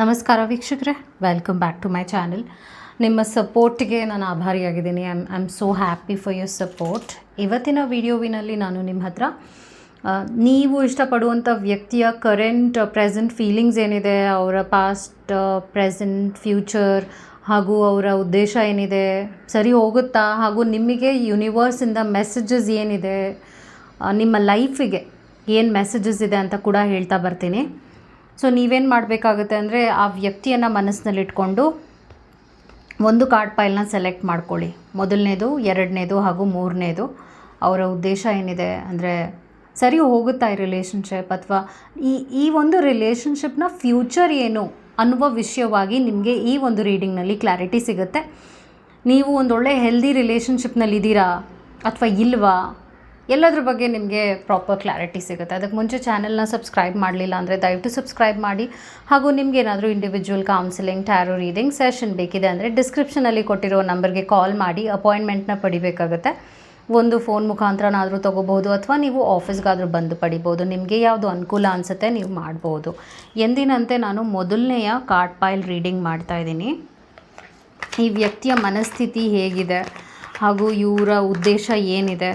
ನಮಸ್ಕಾರ ವೀಕ್ಷಕರೇ. Welcome back to my channel ನಿಮ್ಮ ಸಪೋರ್ಟ್ಗೆ ನಾನು ಆಭಾರಿಯಾಗಿದ್ದೀನಿ. I'm I am so happy for your support ಇವತ್ತಿನ ವಿಡಿಯೋವಿನಲ್ಲಿ ನಾನು ನಿಮ್ಮ ಹತ್ರ ನೀವು ಇಷ್ಟಪಡುವಂಥ ವ್ಯಕ್ತಿಯ ಕರೆಂಟ್ ಪ್ರೆಸೆಂಟ್ ಫೀಲಿಂಗ್ಸ್ ಏನಿದೆ, ಅವರ ಪಾಸ್ಟ್ ಪ್ರೆಸೆಂಟ್ ಫ್ಯೂಚರ್ ಹಾಗೂ ಅವರ ಉದ್ದೇಶ ಏನಿದೆ, ಸರಿ ಹೋಗುತ್ತಾ ಹಾಗೂ ನಿಮಗೆ ಯೂನಿವರ್ಸಿಂದ ಮೆಸೇಜಸ್ ಏನಿದೆ ನಿಮ್ಮ ಲೈಫಿಗೆ ಏನು ಮೆಸೇಜಸ್ ಇದೆ ಅಂತ ಕೂಡ ಹೇಳ್ತಾ ಬರ್ತೀನಿ. ಸೊ ನೀವೇನು ಮಾಡಬೇಕಾಗುತ್ತೆ ಅಂದರೆ ಆ ವ್ಯಕ್ತಿಯನ್ನು ಮನಸ್ಸಿನಲ್ಲಿಟ್ಕೊಂಡು ಒಂದು ಕಾರ್ಡ್ ಪೈಲ್ನ ಸೆಲೆಕ್ಟ್ ಮಾಡ್ಕೊಳ್ಳಿ. ಮೊದಲನೇದು, ಎರಡನೇದು ಹಾಗೂ ಮೂರನೇದು. ಅವರ ಉದ್ದೇಶ ಏನಿದೆ ಅಂದರೆ ಸರಿ ಹೋಗುತ್ತಾ ಈ ರಿಲೇಷನ್ಶಿಪ್ ಅಥವಾ ಈ ಈ ಒಂದು ರಿಲೇಷನ್ಶಿಪ್ನ ಫ್ಯೂಚರ್ ಏನು ಅನ್ನುವ ವಿಷಯವಾಗಿ ನಿಮಗೆ ಈ ಒಂದು ರೀಡಿಂಗ್ನಲ್ಲಿ ಕ್ಲಾರಿಟಿ ಸಿಗುತ್ತೆ. ನೀವು ಒಂದೊಳ್ಳೆ ಹೆಲ್ದಿ ರಿಲೇಷನ್ಶಿಪ್ನಲ್ಲಿದ್ದೀರಾ ಅಥವಾ ಇಲ್ವಾ? ಎಲ್ಲದ್ರ ಬಗ್ಗೆ ನಿಮಗೆ ಪ್ರಾಪರ್ ಕ್ಲಾರಿಟಿ ಸಿಗುತ್ತೆ. ಅದಕ್ಕೆ ಮುಂಚೆ ಚಾನಲ್ನ ಸಬ್ಸ್ಕ್ರೈಬ್ ಮಾಡಲಿಲ್ಲ ಅಂದರೆ ದಯವಿಟ್ಟು ಸಬ್ಸ್ಕ್ರೈಬ್ ಮಾಡಿ. ಹಾಗೂ ನಿಮ್ಗೆ ಏನಾದರೂ individual counselling tarot reading session ಬೇಕಿದೆ ಅಂದರೆ ಡಿಸ್ಕ್ರಿಪ್ಷನಲ್ಲಿ ಕೊಟ್ಟಿರೋ ನಂಬರ್ಗೆ ಕಾಲ್ ಮಾಡಿ ಅಪಾಯಿಂಟ್ಮೆಂಟ್ನ ಪಡಿಬೇಕಾಗುತ್ತೆ. ಒಂದು ಫೋನ್ ಮುಖಾಂತರನಾದರೂ ತೊಗೋಬೋದು ಅಥವಾ ನೀವು ಆಫೀಸ್ಗಾದರೂ ಬಂದು ಪಡಿಬೋದು ನಿಮಗೆ ಯಾವುದು ಅನುಕೂಲ ಅನಿಸುತ್ತೆ ನೀವು ಮಾಡ್ಬೋದು. ಎಂದಿನಂತೆ ನಾನು ಮೊದಲನೆಯ ಕಾರ್ಡ್ ಪೈಲ್ ರೀಡಿಂಗ್ ಮಾಡ್ತಾ ಇದ್ದೀನಿ. ಈ ವ್ಯಕ್ತಿಯ ಮನಸ್ಥಿತಿ ಹೇಗಿದೆ ಹಾಗೂ ಇವರ ಉದ್ದೇಶ ಏನಿದೆ?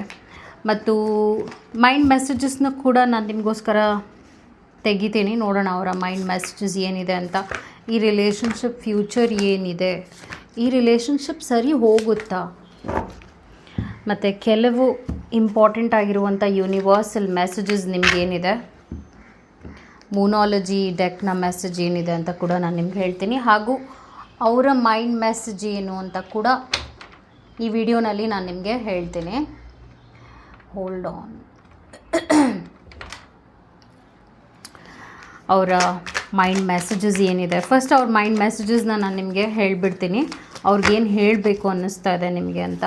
ಮತ್ತು ಮೈಂಡ್ ಮೆಸೇಜಸ್ನ ಕೂಡ ನಾನು ನಿಮಗೋಸ್ಕರ ತೆಗಿತೀನಿ. ನೋಡೋಣ ಅವರ ಮೈಂಡ್ ಮೆಸೇಜಸ್ ಏನಿದೆ ಅಂತ. ಈ ರಿಲೇಷನ್ಶಿಪ್ ಫ್ಯೂಚರ್ ಏನಿದೆ? ಈ ರಿಲೇಷನ್ಶಿಪ್ ಸರಿ ಹೋಗುತ್ತಾ? ಮತ್ತು ಕೆಲವು ಇಂಪಾರ್ಟೆಂಟ್ ಆಗಿರುವಂಥ ಯೂನಿವರ್ಸಲ್ ಮೆಸೇಜಸ್ ನಿಮಗೇನಿದೆ? ಮೂನಾಲಜಿ ಡೆಕ್ನ ಮೆಸೇಜ್ ಏನಿದೆ ಅಂತ ಕೂಡ ನಾನು ನಿಮ್ಗೆ ಹೇಳ್ತೀನಿ. ಹಾಗೂ ಅವರ ಮೈಂಡ್ ಮೆಸೇಜ್ ಏನು ಅಂತ ಕೂಡ ಈ ವಿಡಿಯೋನಲ್ಲಿ ನಾನು ನಿಮಗೆ ಹೇಳ್ತೀನಿ. ಹೋಲ್ಡ್ ಆನ್ ಅವರ ಮೈಂಡ್ ಮೆಸೇಜಸ್ ಏನಿದೆ. ಫಸ್ಟ್ ಅವ್ರ ಮೈಂಡ್ ಮೆಸೇಜಸ್ನ ನಾನು ನಿಮಗೆ ಹೇಳಿಬಿಡ್ತೀನಿ. ಅವ್ರಿಗೇನು ಹೇಳಬೇಕು ಅನ್ನಿಸ್ತಾ ಇದೆ ನಿಮಗೆ ಅಂತ.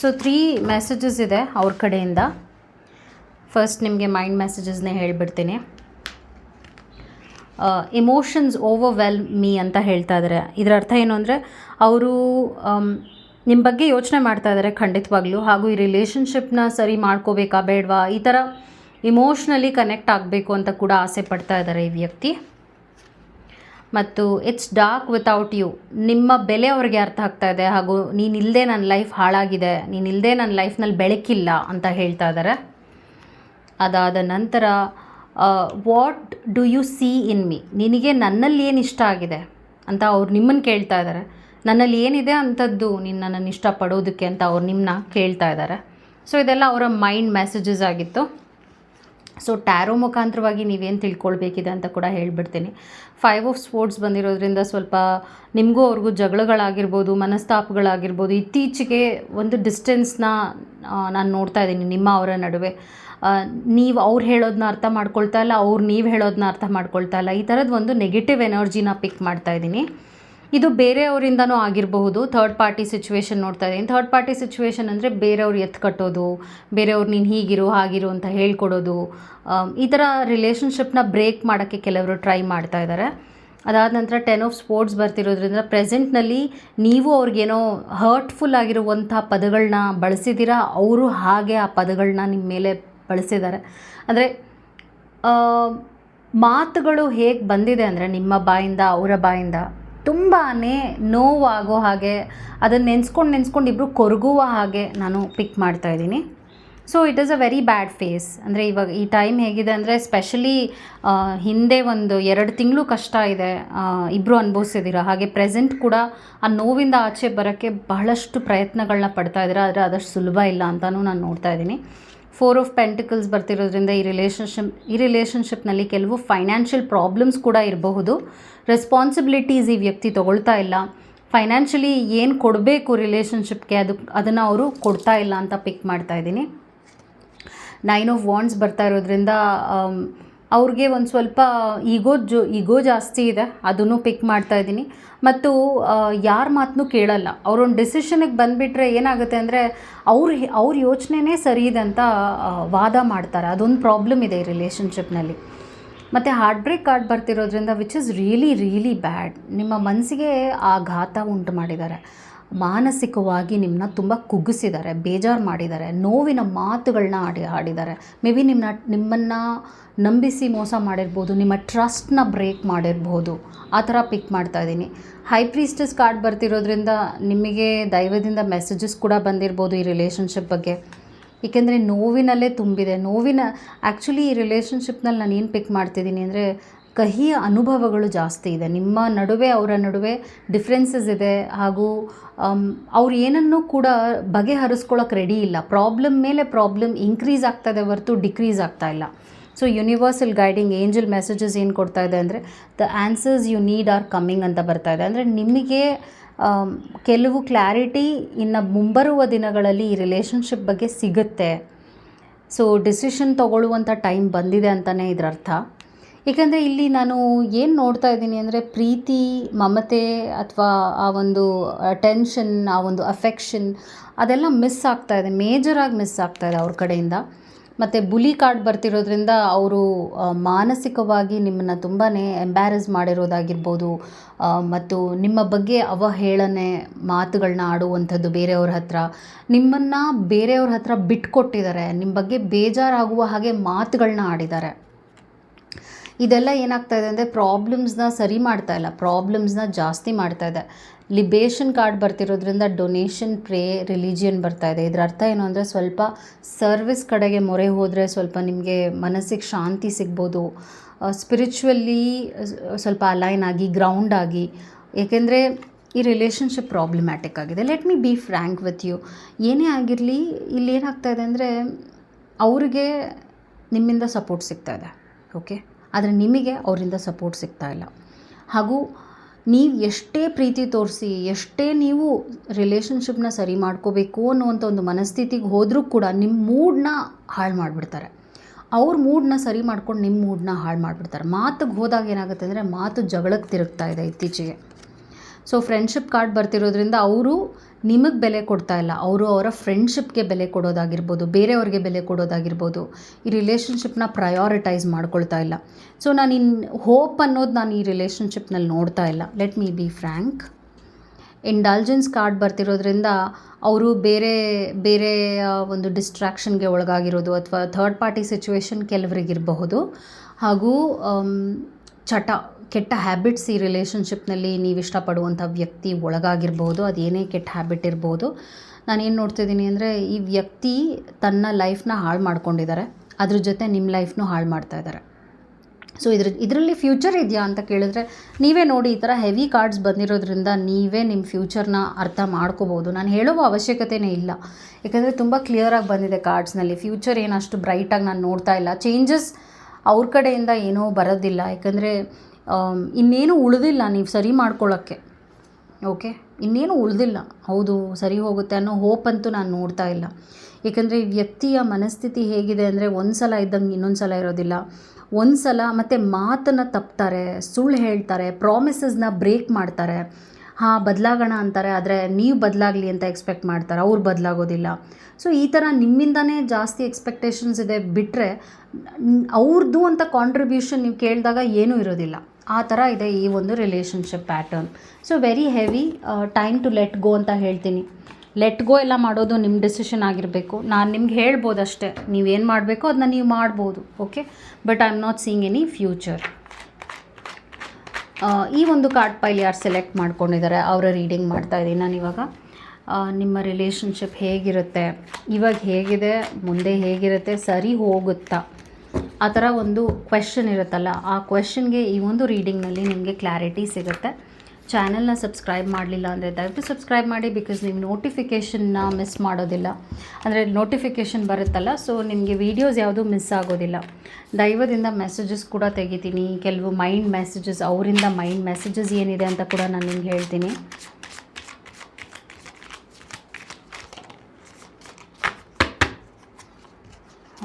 ಸೊ ತ್ರೀ ಮೆಸೇಜಸ್ ಇದೆ ಅವ್ರ ಕಡೆಯಿಂದ. ಫಸ್ಟ್ ನಿಮಗೆ ಮೈಂಡ್ ಮೆಸೇಜಸ್ನೇ ಹೇಳಿಬಿಡ್ತೀನಿ. ಇಮೋಷನ್ಸ್ ಓವರ್ವೆಲ್ ಮೀ ಅಂತ ಹೇಳ್ತಾ ಇದ್ದಾರೆ ಇದರ ಅರ್ಥ ಏನು ಅಂದರೆ, ಅವರು ನಿಮ್ಮ ಬಗ್ಗೆ ಯೋಚನೆ ಮಾಡ್ತಾ ಇದ್ದಾರೆ ಖಂಡಿತವಾಗ್ಲೂ. ಹಾಗೂ ಈ ರಿಲೇಷನ್ಶಿಪ್ನ ಸರಿ ಮಾಡ್ಕೋಬೇಕಾ ಬೇಡವಾ? ಈ ಥರ ಇಮೋಷ್ನಲಿ ಕನೆಕ್ಟ್ ಆಗಬೇಕು ಅಂತ ಕೂಡ ಆಸೆ ಪಡ್ತಾ ಇದ್ದಾರೆ ಈ ವ್ಯಕ್ತಿ. ಮತ್ತು ಇಟ್ಸ್ ಡಾರ್ಕ್ ವಿತೌಟ್ ಯು ನಿಮ್ಮ ಬೆಲೆ ಅವ್ರಿಗೆ ಅರ್ಥ ಆಗ್ತಾ ಇದೆ. ಹಾಗೂ ನೀನಿಲ್ಲದೆ ನನ್ನ ಲೈಫ್ ಹಾಳಾಗಿದೆ. ನೀನಿಲ್ಲದೆ ನನ್ನ ಲೈಫ್ನಲ್ಲಿ ಬೆಳಕಿಲ್ಲ ಅಂತ ಹೇಳ್ತಾ ಇದ್ದಾರೆ ಅದಾದ ನಂತರ what do you see in me ನಿನಗೆ ನನ್ನಲ್ಲಿ ಏನು ಇಷ್ಟ ಆಗಿದೆ ಅಂತ ಅವ್ರು ನಿಮ್ಮನ್ನು ಕೇಳ್ತಾ ಇದ್ದಾರೆ ನನ್ನಲ್ಲಿ ಏನಿದೆ ಅಂಥದ್ದು ನೀನು ನನ್ನನ್ನು ಇಷ್ಟಪಡೋದಕ್ಕೆ ಅಂತ ಅವ್ರು ನಿಮ್ಮನ್ನ ಕೇಳ್ತಾ ಇದ್ದಾರೆ ಸೊ ಇದೆಲ್ಲ ಅವರ ಮೈಂಡ್ ಮೆಸೇಜಸ್ ಆಗಿತ್ತು. ಸೊ ಟ್ಯಾರೋ ಮುಖಾಂತರವಾಗಿ ನೀವೇನು ತಿಳ್ಕೊಳ್ಬೇಕಿದೆ ಅಂತ ಕೂಡ ಹೇಳ್ಬಿಡ್ತೀನಿ. ಫೈವ್ ಆಫ್ ಸ್ಪೋರ್ಟ್ಸ್ ಬಂದಿರೋದ್ರಿಂದ ಸ್ವಲ್ಪ ನಿಮಗೂ ಅವ್ರಿಗೂ ಜಗಳಗಳಾಗಿರ್ಬೋದು, ಮನಸ್ತಾಪಗಳಾಗಿರ್ಬೋದು, ಇತ್ತೀಚೆಗೆ ಒಂದು ಡಿಸ್ಟೆನ್ಸ್ನ ನಾನು ನೋಡ್ತಾ ಇದ್ದೀನಿ ನಿಮ್ಮ ಅವರ ನಡುವೆ. ನೀವು ಅವ್ರು ಹೇಳೋದನ್ನ ಅರ್ಥ ಮಾಡ್ಕೊಳ್ತಾ ಇಲ್ಲ, ಅವ್ರು ನೀವು ಹೇಳೋದನ್ನ ಅರ್ಥ ಮಾಡ್ಕೊಳ್ತಾ ಇಲ್ಲ. ಈ ಥರದ್ದು ಒಂದು ನೆಗೆಟಿವ್ ಎನರ್ಜಿನ ಪಿಕ್ ಮಾಡ್ತಾ ಇದ್ದೀನಿ. ಇದು ಬೇರೆಯವರಿಂದನೂ ಆಗಿರಬಹುದು. ಥರ್ಡ್ ಪಾರ್ಟಿ ಸಿಚುವೇಶನ್ ನೋಡ್ತಾ ಇದ್ದೀನಿ. ಥರ್ಡ್ ಪಾರ್ಟಿ ಸಿಚುವೇಶನ್ ಅಂದರೆ ಬೇರೆಯವ್ರು ಎತ್ತು ಕಟ್ಟೋದು, ಬೇರೆಯವ್ರು ನೀನು ಹೀಗಿರು, ಹಾಗಿರು ಅಂತ ಹೇಳ್ಕೊಡೋದು. ಈ ಥರ ರಿಲೇಷನ್ಶಿಪ್ನ ಬ್ರೇಕ್ ಮಾಡೋಕ್ಕೆ ಕೆಲವರು ಟ್ರೈ ಮಾಡ್ತಾ ಇದ್ದಾರೆ ಅದಾದ ನಂತರ ಟೆನ್ ಆಫ್ ಸ್ಪೋರ್ಟ್ಸ್ ಬರ್ತಿರೋದ್ರಿಂದ ಪ್ರೆಸೆಂಟ್ನಲ್ಲಿ ನೀವು ಅವ್ರಿಗೇನೋ ಹರ್ಟ್ಫುಲ್ ಆಗಿರುವಂಥ ಪದಗಳನ್ನ ಬಳಸಿದ್ದೀರಾ ಅವರು ಹಾಗೆ ಆ ಪದಗಳನ್ನ ನಿಮ್ಮ ಮೇಲೆ ಬಳಸಿದ್ದಾರೆ ಅಂದರೆ ಮಾತುಗಳು ಹೇಗೆ ಬಂದಿದೆ ಅಂದರೆ ನಿಮ್ಮ ಬಾಯಿಂದ, ಅವರ ಬಾಯಿಂದ ತುಂಬಾ ನೋವಾಗೋ ಹಾಗೆ, ಅದನ್ನು ನೆನೆಸ್ಕೊಂಡು ನೆನೆಸ್ಕೊಂಡು ಇಬ್ಬರು ಕೊರಗುವ ಹಾಗೆ ನಾನು ಪಿಕ್ ಮಾಡ್ತಾ ಇದ್ದೀನಿ. So it is a very bad phase ಅಂದರೆ ಇವಾಗ ಈ ಟೈಮ್ ಹೇಗಿದೆ ಅಂದರೆ ಸ್ಪೆಷಲಿ ಹಿಂದೆ ಒಂದು ಎರಡು ತಿಂಗಳು ಕಷ್ಟ ಇದೆ ಇಬ್ಬರು ಅನುಭವಿಸಿದ್ದೀರ? ಹಾಗೆ ಪ್ರೆಸೆಂಟ್ ಕೂಡ ಆ ನೋವಿಂದ ಆಚೆ ಬರೋಕ್ಕೆ ಬಹಳಷ್ಟು ಪ್ರಯತ್ನಗಳನ್ನ ಪಡ್ತಾ ಇದ್ದೀರಾ, ಆದರೆ ಅದಷ್ಟು ಸುಲಭ ಇಲ್ಲ ಅಂತಲೂ ನಾನು ನೋಡ್ತಾ ಇದ್ದೀನಿ. ಫೋರ್ ಆಫ್ ಪೆಂಟಿಕಲ್ಸ್ ಬರ್ತಿರೋದ್ರಿಂದ ಈ ರಿಲೇಷನ್ಶಿಪ್ ಈ ರಿಲೇಷನ್ಶಿಪ್ನಲ್ಲಿ ಕೆಲವು ಫೈನಾನ್ಷಿಯಲ್ ಪ್ರಾಬ್ಲಮ್ಸ್ ಕೂಡ ಇರಬಹುದು. ರೆಸ್ಪಾನ್ಸಿಬಿಲಿಟೀಸ್ ಈ ವ್ಯಕ್ತಿ ತಗೊಳ್ತಾ ಇಲ್ಲ. ಫೈನಾನ್ಷಿಯಲಿ ಏನು ಕೊಡಬೇಕು ರಿಲೇಷನ್ಶಿಪ್ಗೆ ಅದು ಅದನ್ನು ಅವರು ಕೊಡ್ತಾ ಇಲ್ಲ ಅಂತ ಪಿಕ್ ಮಾಡ್ತಾ ಇದ್ದೀನಿ. ನೈನ್ ಆಫ್ ವಾಂಡ್ಸ್ ಬರ್ತಾ ಇರೋದ್ರಿಂದ ಆಮ್, ಅವ್ರಿಗೆ ಒಂದು ಸ್ವಲ್ಪ ಈಗೋ ಜೊ, ಈಗೋ ಜಾಸ್ತಿ ಇದೆ, ಅದನ್ನು ಪಿಕ್ ಮಾಡ್ತಾ ಇದ್ದೀನಿ. ಮತ್ತು ಯಾರ ಮಾತನ್ನು ಕೇಳಲ್ಲ. ಅವರೊಂದು ಡಿಸಿಷನಿಗೆ ಬಂದುಬಿಟ್ರೆ ಏನಾಗುತ್ತೆ ಅಂದರೆ, ಅವ್ರ ಅವ್ರ ಯೋಚನೆನೇ ಸರಿ ಇದೆ ಅಂತ ವಾದ ಮಾಡ್ತಾರೆ. ಅದೊಂದು ಪ್ರಾಬ್ಲಮ್ ಇದೆ ಈ ರಿಲೇಷನ್ಶಿಪ್ನಲ್ಲಿ ಮತ್ತು heart break card ಬರ್ತಿರೋದ್ರಿಂದ which is really really bad ನಿಮ್ಮ ಮನಸ್ಸಿಗೆ ಆಘಾತ ಉಂಟು ಮಾಡಿದ್ದಾರೆ. ಮಾನಸಿಕವಾಗಿ ನಿಮ್ಮನ್ನ ತುಂಬ ಕುಗ್ಗಿಸಿದ್ದಾರೆ, ಬೇಜಾರು ಮಾಡಿದ್ದಾರೆ, ನೋವಿನ ಮಾತುಗಳನ್ನ ಆಡಿ, ಆಡಿದ್ದಾರೆ. ಮೇ ಬಿ ನಿಮ್ಮನ್ನ ನಿಮ್ಮನ್ನು ನಂಬಿಸಿ ಮೋಸ ಮಾಡಿರ್ಬೋದು, ನಿಮ್ಮ ಟ್ರಸ್ಟ್ನ ಬ್ರೇಕ್ ಮಾಡಿರ್ಬೋದು. ಆ ಥರ ಪಿಕ್ ಮಾಡ್ತಾ ಇದ್ದೀನಿ. ಹೈ ಪ್ರೀಸ್ಟಸ್ ಕಾರ್ಡ್ ಬರ್ತಿರೋದ್ರಿಂದ ನಿಮಗೆ ದೈವದಿಂದ ಮೆಸೇಜಸ್ ಕೂಡ ಬಂದಿರ್ಬೋದು ಈ ರಿಲೇಷನ್ಶಿಪ್ ಬಗ್ಗೆ. ಏಕೆಂದರೆ ನೋವಿನಲ್ಲೇ ತುಂಬಿದೆ, ನೋವಿನ ಆ್ಯಕ್ಚುಲಿ ಈ ರಿಲೇಷನ್ಶಿಪ್ನಲ್ಲಿ ನಾನು ಏನು ಪಿಕ್ ಮಾಡ್ತಿದ್ದೀನಿ ಅಂದರೆ ಕಹಿಯ ಅನುಭವಗಳು ಜಾಸ್ತಿ ಇದೆ. ನಿಮ್ಮ ನಡುವೆ, ಅವರ ನಡುವೆ ಡಿಫ್ರೆನ್ಸಸ್ ಇದೆ. ಹಾಗೂ ಅವ್ರು ಏನನ್ನೂ ಕೂಡ ಬಗೆಹರಿಸ್ಕೊಳ್ಳೋಕೆ ರೆಡಿ ಇಲ್ಲ. ಪ್ರಾಬ್ಲಮ್ ಮೇಲೆ ಪ್ರಾಬ್ಲಮ್ ಇನ್ಕ್ರೀಸ್ ಆಗ್ತಾಯಿದೆ ಹೊರತು ಡಿಕ್ರೀಸ್ ಆಗ್ತಾ ಇಲ್ಲ. So universal guiding angel messages ಏನು ಕೊಡ್ತಾ ಇದೆ ಅಂದರೆ the answers you need are coming ಅಂತ ಬರ್ತಾ ಇದೆ. ಅಂದರೆ ನಿಮಗೆ ಕೆಲವು ಕ್ಲಾರಿಟಿ ಇನ್ನು ಮುಂಬರುವ ದಿನಗಳಲ್ಲಿ ಈ ರಿಲೇಷನ್ಶಿಪ್ ಬಗ್ಗೆ ಸಿಗುತ್ತೆ. ಸೊ ಡಿಸಿಷನ್ ತೊಗೊಳ್ಳುವಂಥ ಟೈಮ್ ಬಂದಿದೆ ಅಂತಲೇ ಇದರ ಅರ್ಥ ಏಕೆಂದರೆ ಇಲ್ಲಿ ನಾನು ಏನು ನೋಡ್ತಾ ಇದ್ದೀನಿ ಅಂದರೆ ಪ್ರೀತಿ, ಮಮತೆ ಅಥವಾ ಆ ಒಂದು ಟೆನ್ಷನ್ ಆ ಒಂದು ಅಫೆಕ್ಷನ್ ಅದೆಲ್ಲ ಮಿಸ್ ಆಗ್ತಾ ಇದೆ ಮೇಜರಾಗಿ ಮಿಸ್ ಆಗ್ತಾ ಇದೆ ಅವ್ರ ಕಡೆಯಿಂದ. ಮತ್ತು ಬುಲಿ ಕಾರ್ಡ್ ಬರ್ತಿರೋದ್ರಿಂದ ಅವರು ಮಾನಸಿಕವಾಗಿ ನಿಮ್ಮನ್ನು ತುಂಬಾ ಎಂಬ್ಯಾರಸ್ ಮಾಡಿರೋದಾಗಿರ್ಬೋದು ಮತ್ತು ನಿಮ್ಮ ಬಗ್ಗೆ ಅವಹೇಳನೆ ಮಾತುಗಳನ್ನ ಆಡುವಂಥದ್ದು ಬೇರೆಯವ್ರ ಹತ್ರ. ನಿಮ್ಮನ್ನು ಬೇರೆಯವ್ರ ಹತ್ರ ಬಿಟ್ಕೊಟ್ಟಿದ್ದಾರೆ, ನಿಮ್ಮ ಬಗ್ಗೆ ಬೇಜಾರಾಗುವ ಹಾಗೆ ಮಾತುಗಳನ್ನ ಆಡಿದ್ದಾರೆ. ಇದೆಲ್ಲ ಏನಾಗ್ತಾ ಇದೆ ಅಂದರೆ ಪ್ರಾಬ್ಲಮ್ಸ್ನ ಸರಿ ಮಾಡ್ತಾ ಇಲ್ಲ ಪ್ರಾಬ್ಲಮ್ಸ್ನ ಜಾಸ್ತಿ ಮಾಡ್ತಾ ಇದೆ. ಲಿಬೇಷನ್ ಕಾರ್ಡ್ ಬರ್ತಿರೋದ್ರಿಂದ ಡೊನೇಷನ್ ಪ್ರೇ ರಿಲಿಜಿಯನ್ ಬರ್ತಾ ಇದೆ. ಇದರ ಅರ್ಥ ಏನು ಅಂದರೆ ಸ್ವಲ್ಪ ಸರ್ವಿಸ್ ಕಡೆಗೆ ಮೊರೆ ಹೋದರೆ ಸ್ವಲ್ಪ ನಿಮಗೆ ಮನಸ್ಸಿಗೆ ಶಾಂತಿ ಸಿಗ್ಬೋದು. ಸ್ಪಿರಿಚುವಲ್ಲಿ ಸ್ವಲ್ಪ ಅಲೈನ್ ಆಗಿ ಗ್ರೌಂಡ್ ಆಗಿ. ಏಕೆಂದರೆ ಈ ರಿಲೇಷನ್ಶಿಪ್ ಪ್ರಾಬ್ಲಮ್ಯಾಟಿಕ್ ಆಗಿದೆ. Let me be frank with you ಏನೇ ಆಗಿರಲಿ, ಇಲ್ಲಿ ಏನಾಗ್ತಾ ಇದೆ ಅಂದರೆ ಅವರಿಗೆ ನಿಮ್ಮಿಂದ ಸಪೋರ್ಟ್ ಸಿಗ್ತಾ ಇದೆ. ಓಕೆ ಆದರೆ ನಿಮಗೆ ಅವರಿಂದ ಸಪೋರ್ಟ್ ಸಿಗ್ತಾ ಇಲ್ಲ. ಹಾಗೂ ನೀವು ಎಷ್ಟೇ ಪ್ರೀತಿ ತೋರಿಸಿ, ಎಷ್ಟೇ ನೀವು ರಿಲೇಷನ್ಶಿಪ್ನ ಸರಿ ಮಾಡ್ಕೋಬೇಕು ಅನ್ನುವಂಥ ಒಂದು ಮನಸ್ಥಿತಿಗೆ ಹೋದರೂ ಕೂಡ ನಿಮ್ಮ ಮೂಡನ್ನ ಹಾಳು ಮಾಡಿಬಿಡ್ತಾರೆ. ಅವ್ರ ಮೂಡನ್ನ ಸರಿ ಮಾಡ್ಕೊಂಡು ನಿಮ್ಮ ಮೂಡನ್ನ ಹಾಳು ಮಾಡಿಬಿಡ್ತಾರೆ. ಮಾತಿಗೆ ಹೋದಾಗ ಏನಾಗುತ್ತೆ ಅಂದರೆ ಮಾತು ಜಗಳಕ್ಕೆ ತಿರುಗ್ತಾ ಇದೆ ಇತ್ತೀಚೆಗೆ. ಸೊ ಫ್ರೆಂಡ್ಶಿಪ್ ಕಾರ್ಡ್ ಬರ್ತಿರೋದ್ರಿಂದ ಅವರು ನಿಮಗೆ ಬೆಲೆ ಕೊಡ್ತಾ ಇಲ್ಲ. ಅವರು ಅವರ ಫ್ರೆಂಡ್ಶಿಪ್ಗೆ ಬೆಲೆ ಕೊಡೋದಾಗಿರ್ಬೋದು, ಬೇರೆಯವ್ರಿಗೆ ಬೆಲೆ ಕೊಡೋದಾಗಿರ್ಬೋದು, ಈ ರಿಲೇಷನ್ಶಿಪ್ನ ಪ್ರಯಾರಿಟೈಸ್ ಮಾಡ್ಕೊಳ್ತಾ ಇಲ್ಲ. ಸೊ ನಾನು ಇನ್ ಹೋಪ್ ಅನ್ನೋದು ನಾನು ಈ ರಿಲೇಷನ್ಶಿಪ್ನಲ್ಲಿ ನೋಡ್ತಾ ಇಲ್ಲ. Let me be frank indulgence card ಬರ್ತಿರೋದ್ರಿಂದ ಅವರು ಬೇರೆ ಬೇರೆ ಒಂದು ಡಿಸ್ಟ್ರಾಕ್ಷನ್ಗೆ ಒಳಗಾಗಿರೋದು ಅಥವಾ ಥರ್ಡ್ ಪಾರ್ಟಿ ಸಿಚುವೇಶನ್ ಕೆಲವರಿಗಿರಬಹುದು. ಹಾಗೂ ಚಟ. ಕೆಟ್ಟ ಹ್ಯಾಬಿಟ್ಸ್ ಈ ರಿಲೇಷನ್ಶಿಪ್ನಲ್ಲಿ ನೀವು ಇಷ್ಟಪಡುವಂಥ ವ್ಯಕ್ತಿ ಒಳಗಾಗಿರ್ಬೋದು ಅದೇನೇ ಕೆಟ್ಟ ಹ್ಯಾಬಿಟ್ ಇರ್ಬೋದು. ನಾನೇನು ನೋಡ್ತಿದ್ದೀನಿ ಅಂದರೆ, ಈ ವ್ಯಕ್ತಿ ತನ್ನ ಲೈಫ್ನ ಹಾಳು ಮಾಡ್ಕೊಂಡಿದ್ದಾರೆ ಅದ್ರ ಜೊತೆ ನಿಮ್ಮ ಲೈಫ್ನೂ ಹಾಳು ಮಾಡ್ತಾ ಇದ್ದಾರೆ ಸೊ ಇದ್ರ, ಇದರಲ್ಲಿ ಫ್ಯೂಚರ್ ಇದೆಯಾ ಅಂತ ಕೇಳಿದ್ರೆ, ನೀವೇ ನೋಡಿ ಈ ಥರ ಹೆವಿ ಕಾರ್ಡ್ಸ್ ಬಂದಿರೋದ್ರಿಂದ ನೀವೇ ನಿಮ್ಮ ಫ್ಯೂಚರ್ನ ಅರ್ಥ ಮಾಡ್ಕೋಬೋದು. ನಾನು ಹೇಳುವ ಅವಶ್ಯಕತೆಯೇ ಇಲ್ಲ. ಯಾಕಂದರೆ ತುಂಬ ಕ್ಲಿಯರಾಗಿ ಬಂದಿದೆ ಕಾರ್ಡ್ಸ್ನಲ್ಲಿ ಫ್ಯೂಚರ್ ಏನಷ್ಟು ಬ್ರೈಟಾಗಿ ನಾನು ನೋಡ್ತಾ ಇಲ್ಲ. ಚೇಂಜಸ್ ಅವ್ರ ಕಡೆಯಿಂದ ಏನೂ ಬರೋದಿಲ್ಲ. ಯಾಕಂದರೆ ಇನ್ನೇನು ಉಳಿದಿಲ್ಲ ನೀವು ಸರಿ ಮಾಡ್ಕೊಳ್ಳೋಕ್ಕೆ, ಓಕೆ? ಇನ್ನೇನು ಉಳಿದಿಲ್ಲ. ಹೌದು, ಸರಿ ಹೋಗುತ್ತೆ ಅನ್ನೋ ಹೋಪ್ ಅಂತೂ ನಾನು ನೋಡ್ತಾ ಇಲ್ಲ. ಏಕೆಂದರೆ ಈ ವ್ಯಕ್ತಿಯ ಮನಸ್ಥಿತಿ ಹೇಗಿದೆ ಅಂದರೆ ಒಂದು ಸಲ ಇದ್ದಂಗೆ ಇನ್ನೊಂದು ಸಲ ಇರೋದಿಲ್ಲ. ಒಂದು ಸಲ ಮತ್ತು ಮಾತನ್ನು ತಪ್ತಾರೆ, ಸುಳ್ಳು ಹೇಳ್ತಾರೆ ಪ್ರಾಮಿಸಸ್ನ ಬ್ರೇಕ್ ಮಾಡ್ತಾರೆ. ಹಾಂ, ಬದಲಾಗೋಣ ಅಂತಾರೆ, ಆದರೆ ನೀವು ಬದಲಾಗಲಿ ಅಂತ ಎಕ್ಸ್ಪೆಕ್ಟ್ ಮಾಡ್ತಾರೆ, ಅವ್ರು ಬದಲಾಗೋದಿಲ್ಲ. ಸೊ ಈ ಥರ ನಿಮ್ಮಿಂದನೇ ಜಾಸ್ತಿ ಎಕ್ಸ್ಪೆಕ್ಟೇಷನ್ಸ್ ಇದೆ ಬಿಟ್ಟರೆ ಅವ್ರದ್ದು ಅಂತ ಕಾಂಟ್ರಿಬ್ಯೂಷನ್ ನೀವು ಕೇಳಿದಾಗ ಏನೂ ಇರೋದಿಲ್ಲ. ಆ ಥರ ಇದೆ ಈ ಒಂದು relationship pattern so very heavy time to let go ಅಂತ ಹೇಳ್ತೀನಿ. ಲೆಟ್ ಗೋ ಎಲ್ಲ ಮಾಡೋದು ನಿಮ್ಮ ಡಿಸಿಷನ್ ಆಗಿರಬೇಕು. ನಾನು ನಿಮ್ಗೆ ಹೇಳ್ಬೋದು ಅಷ್ಟೇ. ನೀವೇನು ಮಾಡಬೇಕು ಅದನ್ನ ನೀವು ಮಾಡ್ಬೋದು okay but I am not seeing any future ಈ ಒಂದು ಕಾರ್ಡ್ ಪೈಲ್ ಯಾರು ಸೆಲೆಕ್ಟ್ ಮಾಡ್ಕೊಂಡಿದ್ದಾರೆ ಅವರ ರೀಡಿಂಗ್ ಮಾಡ್ತಾ ಇದ್ದೀನಿ ನಾನು ಇವಾಗ. ನಿಮ್ಮ ರಿಲೇಷನ್ಶಿಪ್ ಹೇಗಿರುತ್ತೆ? ಇವಾಗ ಹೇಗಿದೆ? ಮುಂದೆ ಹೇಗಿರುತ್ತೆ? ಸರಿ ಹೋಗುತ್ತಾ? ಆ ಥರ ಒಂದು ಕ್ವೆಶನ್ ಇರುತ್ತಲ್ಲ, ಆ ಕ್ವೆಶನ್ಗೆ ಈ ಒಂದು ರೀಡಿಂಗ್ನಲ್ಲಿ ನಿಮಗೆ ಕ್ಲಾರಿಟಿ ಸಿಗುತ್ತೆ. ಚಾನೆಲ್ನ ಸಬ್ಸ್ಕ್ರೈಬ್ ಮಾಡಲಿಲ್ಲ ಅಂದರೆ ದಯವಿಟ್ಟು ಸಬ್ಸ್ಕ್ರೈಬ್ ಮಾಡಿ ಬಿಕಾಸ್ ನೀವು ನೋಟಿಫಿಕೇಷನ್ನ ಮಿಸ್ ಮಾಡೋದಿಲ್ಲ. ಅಂದರೆ ನೋಟಿಫಿಕೇಷನ್ ಬರುತ್ತಲ್ಲ ಸೊ ನಿಮಗೆ ವೀಡಿಯೋಸ್ ಯಾವುದೂ ಮಿಸ್ ಆಗೋದಿಲ್ಲ. ದೈವದಿಂದ ಮೆಸೇಜಸ್ ಕೂಡ ತೆಗಿತೀನಿ, ಕೆಲವು ಮೈಂಡ್ ಮೆಸೇಜಸ್ ಅವರಿಂದ ಮೈಂಡ್ ಮೆಸೇಜಸ್ ಏನಿದೆ ಅಂತ ಕೂಡ ನಾನು ನಿಮ್ಗೆ ಹೇಳ್ತೀನಿ.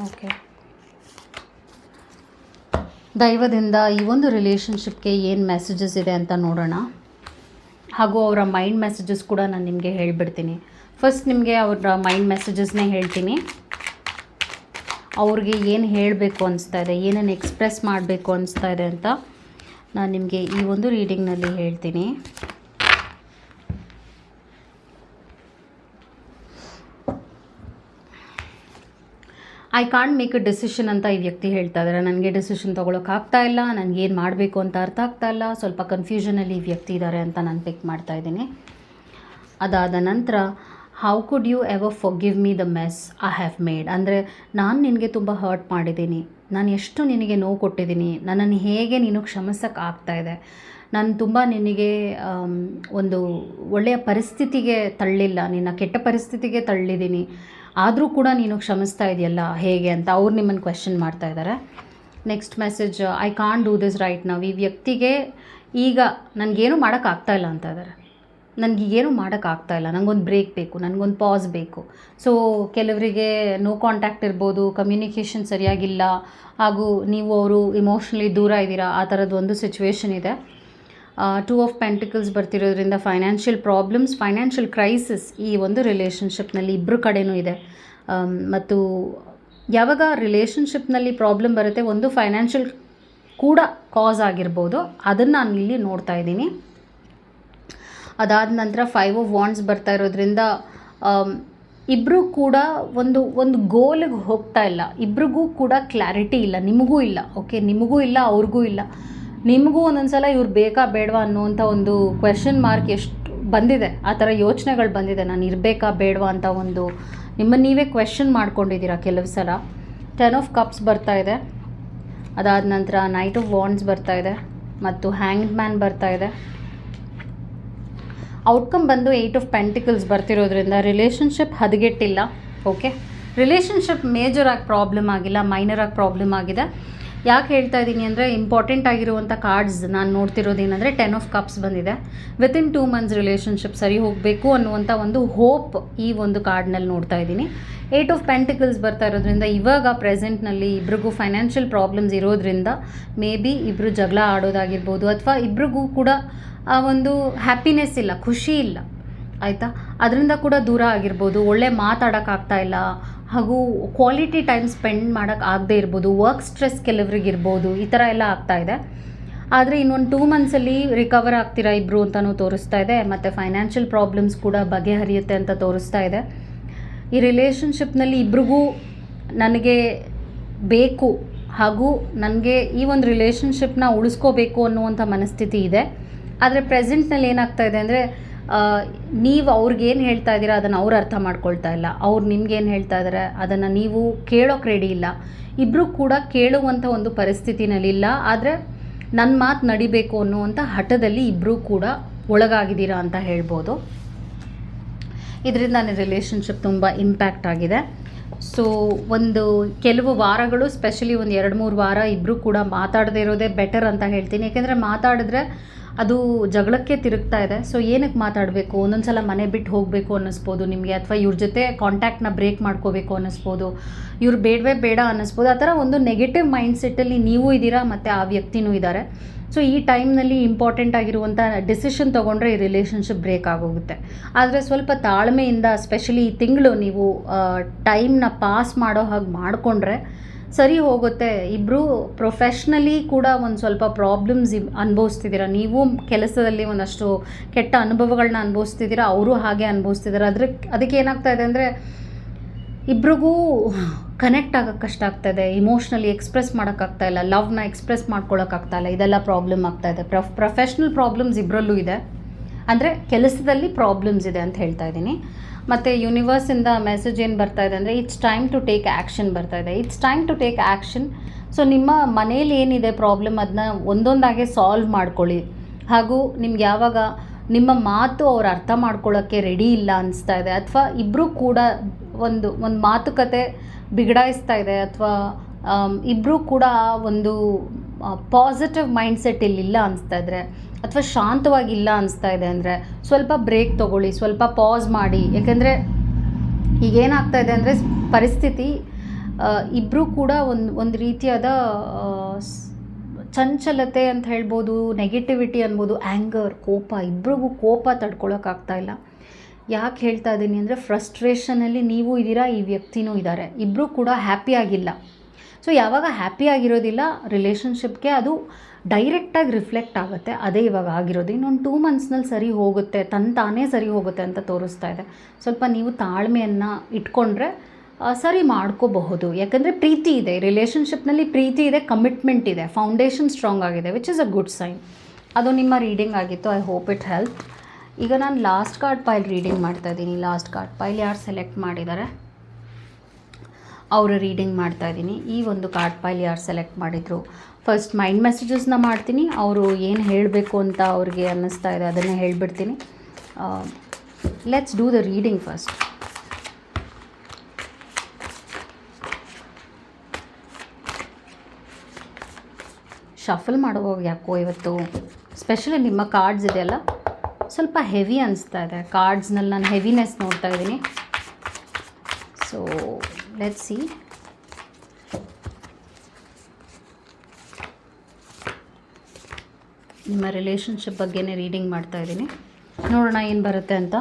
ಓಕೆ ದೈವದಿಂದ ಈ ಒಂದು ರಿಲೇಷನ್ಶಿಪ್ಗೆ ಏನು ಮೆಸೇಜಸ್ ಇದೆ ಅಂತ ನೋಡೋಣ. ಹಾಗೂ ಅವರ ಮೈಂಡ್ ಮೆಸೇಜಸ್ ಕೂಡ ನಾನು ನಿಮಗೆ ಹೇಳಿಬಿಡ್ತೀನಿ. ಫಸ್ಟ್ ನಿಮಗೆ ಅವರ ಮೈಂಡ್ ಮೆಸೇಜಸ್ನೇ ಹೇಳ್ತೀನಿ. ಅವ್ರಿಗೆ ಏನು ಹೇಳಬೇಕು ಅನಿಸ್ತಾ ಇದೆ, ಏನೇನು ಎಕ್ಸ್ಪ್ರೆಸ್ ಮಾಡಬೇಕು ಅನಿಸ್ತಾ ಇದೆ ಅಂತ ನಾನು ನಿಮಗೆ ಈ ಒಂದು ರೀಡಿಂಗ್ನಲ್ಲಿ ಹೇಳ್ತೀನಿ. I can't make a decision ಅಂತ ಈ ವ್ಯಕ್ತಿ ಹೇಳ್ತಾ ಇದ್ದಾರೆ ನನಗೆ ಡಿಸಿಷನ್ ತೊಗೊಳಕ್ಕಾಗ್ತಾ ಇಲ್ಲ, ನನಗೆ ಏನು ಮಾಡಬೇಕು ಅಂತ ಅರ್ಥ ಆಗ್ತಾ ಇಲ್ಲ. ಸ್ವಲ್ಪ ಕನ್ಫ್ಯೂಷನಲ್ಲಿ ಈ ವ್ಯಕ್ತಿ ಇದ್ದಾರೆ ಅಂತ ನಾನು ಪಿಕ್ ಮಾಡ್ತಾ ಇದ್ದೀನಿ. ಅದಾದ ನಂತರ how could you ever forgive me the mess I have made ಅಂದರೆ ನಾನು ನಿನಗೆ ತುಂಬ ಹರ್ಟ್ ಮಾಡಿದ್ದೀನಿ. ನಾನು ಎಷ್ಟು ನಿನಗೆ ನೋವು ಕೊಟ್ಟಿದ್ದೀನಿ. ನನ್ನನ್ನು ಹೇಗೆ ನೀನು ಕ್ಷಮಿಸೋಕ್ಕೆ ಆಗ್ತಾ ಇದೆ. ನಾನು ತುಂಬ ನಿನಗೆ ಒಂದು ಒಳ್ಳೆಯ ಪರಿಸ್ಥಿತಿಗೆ ತಳ್ಳಿಲ್ಲ. ನಿನ್ನ ಕೆಟ್ಟ ಪರಿಸ್ಥಿತಿಗೆ ತಳ್ಳಿದ್ದೀನಿ. ಆದರೂ ಕೂಡ ನೀನು ಕ್ಷಮಿಸ್ತಾ ಇದೆಯಲ್ಲ, ಹೇಗೆ ಅಂತ ಅವ್ರು ನಿಮ್ಮನ್ನು ಕ್ವೆಶನ್ ಮಾಡ್ತಾ ಇದ್ದಾರೆ next message I can't do this right ನಾವು ಈ ವ್ಯಕ್ತಿಗೆ ಈಗ ನನಗೇನು ಮಾಡೋಕ್ಕಾಗ್ತಾ ಇಲ್ಲ ಅಂತ ಇದ್ದಾರೆ ನನಗೆ ಏನು ಮಾಡೋಕ್ಕಾಗ್ತಾ ಇಲ್ಲ. ನನಗೊಂದು ಬ್ರೇಕ್ ಬೇಕು, ನನಗೊಂದು ಪಾಸ್ ಬೇಕು. ಸೊ ಕೆಲವರಿಗೆ ನೋ ಕಾಂಟ್ಯಾಕ್ಟ್ ಇರ್ಬೋದು ಕಮ್ಯುನಿಕೇಷನ್ ಸರಿಯಾಗಿಲ್ಲ, ಹಾಗೂ ನೀವು ಅವರು ಇಮೋಷ್ನಲಿ ದೂರ ಇದ್ದೀರಾ, ಆ ಥರದ್ದು ಒಂದು ಸಿಚುವೇಶನ್ ಇದೆ. ಟೂ ಆಫ್ ಪೆಂಟಿಕಲ್ಸ್ ಬರ್ತಿರೋದ್ರಿಂದ ಫೈನಾನ್ಷಿಯಲ್ ಪ್ರಾಬ್ಲಮ್ಸ್ ಫೈನಾನ್ಷಿಯಲ್ ಕ್ರೈಸಿಸ್ ಈ ಒಂದು ರಿಲೇಷನ್ಶಿಪ್ನಲ್ಲಿ ಇಬ್ಬರು ಕಡೆಯೂ ಇದೆ. ಮತ್ತು ಯಾವಾಗ ರಿಲೇಷನ್ಶಿಪ್ನಲ್ಲಿ ಪ್ರಾಬ್ಲಮ್ ಬರುತ್ತೆ ಒಂದು ಫೈನಾನ್ಷಿಯಲ್ ಕೂಡ ಕಾಸ್ ಆಗಿರ್ಬೋದು. ಅದನ್ನು ನಾನು ಇಲ್ಲಿ ನೋಡ್ತಾ ಇದ್ದೀನಿ. ಅದಾದ ನಂತರ ಫೈವ್ ಆಫ್ ವಾಂಡ್ಸ್ ಬರ್ತಾ ಇರೋದ್ರಿಂದ ಇಬ್ಬರೂ ಕೂಡ ಒಂದು ಒಂದು ಗೋಲಿಗೆ ಹೋಗ್ತಾ ಇಲ್ಲ. ಇಬ್ರಿಗೂ ಕೂಡ ಕ್ಲಾರಿಟಿ ಇಲ್ಲ. ನಿಮಗೂ ಇಲ್ಲ ಓಕೆ ನಿಮಗೂ ಇಲ್ಲ, ಅವ್ರಿಗೂ ಇಲ್ಲ. ನಿಮಗೂ ಒಂದೊಂದು ಸಲ ಇವ್ರು ಬೇಕಾ ಬೇಡವಾ ಅನ್ನುವಂಥ ಒಂದು ಕ್ವೆಶನ್ ಮಾರ್ಕ್ ಎಷ್ಟು ಬಂದಿದೆ, ಆ ಥರ ಯೋಚನೆಗಳು ಬಂದಿದೆ. ನಾನು ಇರಬೇಕಾ ಬೇಡವಾ ಅಂತ ಒಂದು ನಿಮ್ಮನ್ನು ನೀವೇ ಕ್ವೆಶನ್ ಮಾಡ್ಕೊಂಡಿದ್ದೀರಾ ಕೆಲವು ಸಲ. ಟೆನ್ ಆಫ್ ಕಪ್ಸ್ ಬರ್ತಾ ಇದೆ. ಅದಾದ ನಂತರ ನೈಟ್ ಆಫ್ ವಾಂಡ್ಸ್ ಬರ್ತಾ ಇದೆ ಮತ್ತು ಹ್ಯಾಂಗ್ ಮ್ಯಾನ್ ಬರ್ತಾ ಇದೆ. ಔಟ್ಕಮ್ ಬಂದು ಏಯ್ಟ್ ಆಫ್ ಪೆಂಟಿಕಲ್ಸ್ ಬರ್ತಿರೋದ್ರಿಂದ ರಿಲೇಷನ್ಶಿಪ್ ಹದಗೆಟ್ಟಿಲ್ಲ ಓಕೆ ರಿಲೇಷನ್ಶಿಪ್ ಮೇಜರಾಗಿ ಪ್ರಾಬ್ಲಮ್ ಆಗಿಲ್ಲ ಮೈನರಾಗಿ ಪ್ರಾಬ್ಲಮ್ ಆಗಿದೆ. ಯಾಕೆ ಹೇಳ್ತಾ ಇದ್ದೀನಿ ಅಂದರೆ ಇಂಪಾರ್ಟೆಂಟ್ ಆಗಿರುವಂಥ ಕಾರ್ಡ್ಸ್ ನಾನು ನೋಡ್ತಿರೋದು ಏನಂದರೆ ಟೆನ್ ಆಫ್ ಕಪ್ಸ್ ಬಂದಿದೆ. ವಿತಿನ್ ಟೂ ಮಂತ್ಸ್ ರಿಲೇಷನ್ಶಿಪ್ ಸರಿ ಹೋಗಬೇಕು ಅನ್ನುವಂಥ ಒಂದು ಹೋಪ್ ಈ ಒಂದು ಕಾರ್ಡ್ನಲ್ಲಿ ನೋಡ್ತಾ ಇದ್ದೀನಿ. ಏಟ್ ಆಫ್ ಪೆಂಟಿಕಲ್ಸ್ ಬರ್ತಾ ಇರೋದ್ರಿಂದ ಇವಾಗ ಪ್ರೆಸೆಂಟ್ನಲ್ಲಿ ಇಬ್ರಿಗೂ ಫೈನಾನ್ಷಿಯಲ್ ಪ್ರಾಬ್ಲಮ್ಸ್ ಇರೋದ್ರಿಂದ ಮೇ ಬಿ ಇಬ್ಬರು ಜಗಳ ಆಡೋದಾಗಿರ್ಬೋದು ಅಥವಾ ಇಬ್ರಿಗೂ ಕೂಡ ಆ ಒಂದು ಹ್ಯಾಪಿನೆಸ್ ಇಲ್ಲ, ಖುಷಿ ಇಲ್ಲ. ಆಯಿತಾ? ಅದರಿಂದ ಕೂಡ ದೂರ ಆಗಿರ್ಬೋದು, ಒಳ್ಳೆ ಮಾತಾಡೋಕ್ಕಾಗ್ತಾ ಇಲ್ಲ ಹಾಗೂ ಕ್ವಾಲಿಟಿ ಟೈಮ್ ಸ್ಪೆಂಡ್ ಮಾಡೋಕ್ಕೆ ಆಗದೆ ಇರ್ಬೋದು ವರ್ಕ್ ಸ್ಟ್ರೆಸ್ ಕೆಲವ್ರಿಗೆ ಇರ್ಬೋದು, ಈ ಥರ ಎಲ್ಲ ಆಗ್ತಾ ಇದೆ. ಆದರೆ ಇನ್ನೊಂದು ಟೂ ಮಂತ್ಸಲ್ಲಿ ರಿಕವರ್ ಆಗ್ತೀರಾ ಇಬ್ಬರು ಅಂತಲೂ ತೋರಿಸ್ತಾ ಇದೆ. ಮತ್ತು ಫೈನಾನ್ಷಿಯಲ್ ಪ್ರಾಬ್ಲಮ್ಸ್ ಕೂಡ ಬಗೆಹರಿಯುತ್ತೆ ಅಂತ ತೋರಿಸ್ತಾ ಇದೆ. ಈ ರಿಲೇಷನ್ಶಿಪ್ನಲ್ಲಿ ಇಬ್ರಿಗೂ ನನಗೆ ಬೇಕು ಹಾಗೂ ನನಗೆ ಈ ಒಂದು ರಿಲೇಷನ್ಶಿಪ್ನ ಉಳಿಸ್ಕೋಬೇಕು ಅನ್ನುವಂಥ ಮನಸ್ಥಿತಿ ಇದೆ. ಆದರೆ ಪ್ರೆಸೆಂಟ್ನಲ್ಲಿ ಏನಾಗ್ತಾ ಇದೆ ಅಂದರೆ ನೀವು ಅವ್ರಿಗೇನು ಹೇಳ್ತಾ ಇದ್ದೀರಾ, ಅದನ್ನು ಅವ್ರು ಅರ್ಥ ಮಾಡ್ಕೊಳ್ತಾ ಇಲ್ಲ. ಅವ್ರು ನಿಮ್ಗೇನು ಹೇಳ್ತಾ ಇದ್ದಾರೆ ಅದನ್ನು ನೀವು ಕೇಳೋಕೆ ರೆಡಿ ಇಲ್ಲ. ಇಬ್ಬರು ಕೂಡ ಕೇಳುವಂಥ ಒಂದು ಪರಿಸ್ಥಿತಿನಲ್ಲಿಲ್ಲ ಆದರೆ ನನ್ನ ಮಾತು ನಡಿಬೇಕು ಅನ್ನುವಂಥ ಹಠದಲ್ಲಿ ಇಬ್ಬರೂ ಕೂಡ ಒಳಗಾಗಿದ್ದೀರಾ ಅಂತ ಹೇಳ್ಬೋದು. ಇದರಿಂದ ನನ್ನ ರಿಲೇಷನ್ಶಿಪ್ ತುಂಬ ಇಂಪ್ಯಾಕ್ಟ್ ಆಗಿದೆ. ಸೊ ಒಂದು ಕೆಲವು ವಾರಗಳು ಸ್ಪೆಷಲಿ ಒಂದು ಎರಡು ಮೂರು ವಾರ ಇಬ್ಬರೂ ಕೂಡ ಮಾತಾಡದೇ ಇರೋದೇ ಬೆಟರ್ ಅಂತ ಹೇಳ್ತೀನಿ. ಯಾಕೆಂದರೆ ಮಾತಾಡಿದ್ರೆ ಅದು ಜಗಳಕ್ಕೆ ತಿರುಗ್ತಾ ಇದೆ. ಸೊ ಏನಕ್ಕೆ ಮಾತಾಡಬೇಕು? ಒಂದೊಂದು ಸಲ ಮನೆ ಬಿಟ್ಟು ಹೋಗಬೇಕು ಅನ್ನಿಸ್ಬೋದು ನಿಮಗೆ, ಅಥವಾ ಇವ್ರ ಜೊತೆ ಕಾಂಟ್ಯಾಕ್ಟ್ನ ಬ್ರೇಕ್ ಮಾಡ್ಕೋಬೇಕು ಅನ್ನಿಸ್ಬೋದು. ಇವ್ರು ಬೇಡವೇ ಬೇಡ ಅನ್ನಿಸ್ಬೋದು. ಆ ಥರ ಒಂದು ನೆಗೆಟಿವ್ ಮೈಂಡ್ಸೆಟ್ಟಲ್ಲಿ ನೀವು ಇದ್ದೀರಾ ಮತ್ತು ಆ ವ್ಯಕ್ತಿನೂ ಇದ್ದಾರೆ. ಸೊ ಈ ಟೈಮ್ನಲ್ಲಿ ಇಂಪಾರ್ಟೆಂಟ್ ಆಗಿರುವಂಥ ಡಿಸಿಷನ್ ತೊಗೊಂಡ್ರೆ ಈ ರಿಲೇಷನ್ಶಿಪ್ ಬ್ರೇಕ್ ಆಗೋಗುತ್ತೆ. ಆದರೆ ಸ್ವಲ್ಪ ತಾಳ್ಮೆಯಿಂದ ಸ್ಪೆಷಲಿ ಈ ತಿಂಗಳು ನೀವು ಟೈಮ್ನ ಪಾಸ್ ಮಾಡೋ ಹಾಗೆ ಮಾಡಿಕೊಂಡ್ರೆ ಸರಿ ಹೋಗುತ್ತೆ. ಇಬ್ಬರು ಪ್ರೊಫೆಷ್ನಲಿ ಕೂಡ ಒಂದು ಸ್ವಲ್ಪ ಪ್ರಾಬ್ಲಮ್ಸ್ ಅನುಭವಿಸ್ತಿದ್ದೀರ? ನೀವು ಕೆಲಸದಲ್ಲಿ ಒಂದಷ್ಟು ಕೆಟ್ಟ ಅನುಭವಗಳನ್ನ ಅನುಭವಿಸ್ತಿದ್ದೀರಾ? ಅವರು ಹಾಗೆ ಅನುಭವಿಸ್ತಿದ್ದಾರೆ ಅದ್ರ ಅದಕ್ಕೆ ಏನಾಗ್ತಾ ಇದೆ ಅಂದರೆ, ಇಬ್ರಿಗೂ ಕನೆಕ್ಟ್ ಆಗೋಕ್ಕೆ ಕಷ್ಟ ಆಗ್ತಾಯಿದೆ ಇಮೋಷ್ನಲಿ ಎಕ್ಸ್ಪ್ರೆಸ್ ಮಾಡೋಕ್ಕಾಗ್ತಾ ಇಲ್ಲ. ಲವ್ನ ಎಕ್ಸ್ಪ್ರೆಸ್ ಮಾಡ್ಕೊಳ್ಳೋಕ್ಕಾಗ್ತಾ ಇಲ್ಲ. ಇದೆಲ್ಲ ಪ್ರಾಬ್ಲಮ್ ಆಗ್ತಾ ಇದೆ. ಪ್ರೊಫ್ ಪ್ರೊಫೆಷ್ನಲ್ ಪ್ರಾಬ್ಲಮ್ಸ್ ಇಬ್ಬರಲ್ಲೂ ಇದೆ. ಅಂದರೆ ಕೆಲಸದಲ್ಲಿ ಪ್ರಾಬ್ಲಮ್ಸ್ ಇದೆ ಅಂತ ಹೇಳ್ತಾ ಇದ್ದೀನಿ. ಮತ್ತು ಯೂನಿವರ್ಸಿಂದ ಮೆಸೇಜ್ ಏನು ಬರ್ತಾ ಇದೆ ಅಂದರೆ it's time to take action ಬರ್ತಾ ಇದೆ. It's time to take action so ನಿಮ್ಮ ಮನೇಲಿ ಏನಿದೆ ಪ್ರಾಬ್ಲಮ್ ಅದನ್ನ ಒಂದೊಂದಾಗೆ ಸಾಲ್ವ್ ಮಾಡ್ಕೊಳ್ಳಿ. ಹಾಗೂ ನಿಮ್ಗೆ ಯಾವಾಗ ನಿಮ್ಮ ಮಾತು ಅವ್ರು ಅರ್ಥ ಮಾಡ್ಕೊಳ್ಳೋಕ್ಕೆ ರೆಡಿ ಇಲ್ಲ ಅನಿಸ್ತಾ ಇದೆ, ಅಥವಾ ಇಬ್ಬರೂ ಕೂಡ ಒಂದು ಒಂದು ಮಾತುಕತೆ ಬಿಗಡಾಯಿಸ್ತಾ ಇದೆ, ಅಥವಾ ಇಬ್ಬರೂ ಕೂಡ ಒಂದು ಪಾಸಿಟಿವ್ ಮೈಂಡ್ಸೆಟ್ ಇಲ್ಲಿಲ್ಲ ಅನಿಸ್ತಾ ಇದ್ರೆ ಅಥವಾ ಶಾಂತವಾಗಿಲ್ಲ ಅನಿಸ್ತಾ ಇದೆ ಅಂದರೆ ಸ್ವಲ್ಪ ಬ್ರೇಕ್ ತೊಗೊಳ್ಳಿ, ಸ್ವಲ್ಪ ಪಾಸ್ ಮಾಡಿ. ಯಾಕೆಂದರೆ ಈಗ ಏನಾಗ್ತಾ ಇದೆ ಅಂದರೆ ಪರಿಸ್ಥಿತಿ ಇಬ್ಬರೂ ಕೂಡ ಒಂದು ಒಂದು ರೀತಿಯಾದ ಚಂಚಲತೆ ಅಂತ ಹೇಳ್ಬೋದು ನೆಗೆಟಿವಿಟಿ ಅನ್ಬೋದು ಆ್ಯಂಗರ್ ಕೋಪ, ಇಬ್ರಿಗೂ ಕೋಪ ತಡ್ಕೊಳೋಕ್ಕಾಗ್ತಾ ಇಲ್ಲ. ಯಾಕೆ ಹೇಳ್ತಾ ಇದ್ದೀನಿ ಅಂದರೆ ಫ್ರಸ್ಟ್ರೇಷನಲ್ಲಿ ನೀವು ಇದ್ದೀರಾ, ಈ ವ್ಯಕ್ತಿನೂ ಇದ್ದಾರೆ. ಇಬ್ಬರೂ ಕೂಡ ಹ್ಯಾಪಿಯಾಗಿಲ್ಲ ಸೊ ಯಾವಾಗ ಹ್ಯಾಪಿ ಆಗಿರೋದಿಲ್ಲ ರಿಲೇಷನ್ಶಿಪ್ಗೆ ಅದು ಡೈರೆಕ್ಟಾಗಿ ರಿಫ್ಲೆಕ್ಟ್ ಆಗುತ್ತೆ. ಅದೇ ಇವಾಗ ಆಗಿರೋದು. ಇನ್ನೊಂದು ಟೂ ಮಂತ್ಸ್ನಲ್ಲಿ ಸರಿ ಹೋಗುತ್ತೆ ತನ್ನ ತಾನೇ ಸರಿ ಹೋಗುತ್ತೆ ಅಂತ ತೋರಿಸ್ತಾ ಇದೆ. ಸ್ವಲ್ಪ ನೀವು ತಾಳ್ಮೆಯನ್ನು ಇಟ್ಕೊಂಡ್ರೆ ಸರಿ ಮಾಡ್ಕೋಬಹುದು. ಯಾಕಂದರೆ ಪ್ರೀತಿ ಇದೆ. ರಿಲೇಷನ್ಶಿಪ್ನಲ್ಲಿ ಪ್ರೀತಿ ಇದೆ ಕಮಿಟ್ಮೆಂಟ್ ಇದೆ. ಫೌಂಡೇಶನ್ ಸ್ಟ್ರಾಂಗ್ ಆಗಿದೆ which is a good sign ಅದು ನಿಮ್ಮ ರೀಡಿಂಗ್ ಆಗಿತ್ತು. ಐ ಹೋಪ್ ಇಟ್ ಹೆಲ್ಪ್ ಈಗ ನಾನು ಲಾಸ್ಟ್ ಕಾರ್ಡ್ ಪೈಲ್ ರೀಡಿಂಗ್ ಮಾಡ್ತಾ ಇದ್ದೀನಿ. ಲಾಸ್ಟ್ ಕಾರ್ಡ್ ಪೈಲ್ ಯಾರು ಸೆಲೆಕ್ಟ್ ಮಾಡಿದ್ದಾರೆ? ಅವರು ರೀಡಿಂಗ್ ಮಾಡ್ತಾ ಇದ್ದೀನಿ. ಈ ಒಂದು ಕಾರ್ಡ್ ಪೈಲ್ ಯಾರು ಸೆಲೆಕ್ಟ್ ಮಾಡಿದರು? ಫಸ್ಟ್ ಮೈಂಡ್ ಮೆಸೇಜಸ್ನ ಮಾಡ್ತೀನಿ. ಅವರು ಏನು ಹೇಳಬೇಕು ಅಂತ ಅವ್ರಿಗೆ ಅನ್ನಿಸ್ತಾ ಇದೆ, ಅದನ್ನು ಹೇಳಿಬಿಡ್ತೀನಿ. Let's do the reading first shuffle ಮಾಡುವಾಗ ಯಾಕೋ ಇವತ್ತು? ಸ್ಪೆಷಲಿ ನಿಮ್ಮ ಕಾರ್ಡ್ಸ್ ಇದೆಯಲ್ಲ ಸ್ವಲ್ಪ ಹೆವಿ ಅನಿಸ್ತಾ ಇದೆ. ಕಾರ್ಡ್ಸ್ನಲ್ಲಿ ನಾನು ಹೆವಿನೆಸ್ ನೋಡ್ತಾ ಇದ್ದೀನಿ. So let see. ನಿಮ್ಮ ರಿಲೇಷನ್ಶಿಪ್ ಬಗ್ಗೆನೇ ರೀಡಿಂಗ್ ಮಾಡ್ತಾ ಇದ್ದೀನಿ. ನೋಡೋಣ ಏನು ಬರುತ್ತೆ ಅಂತ.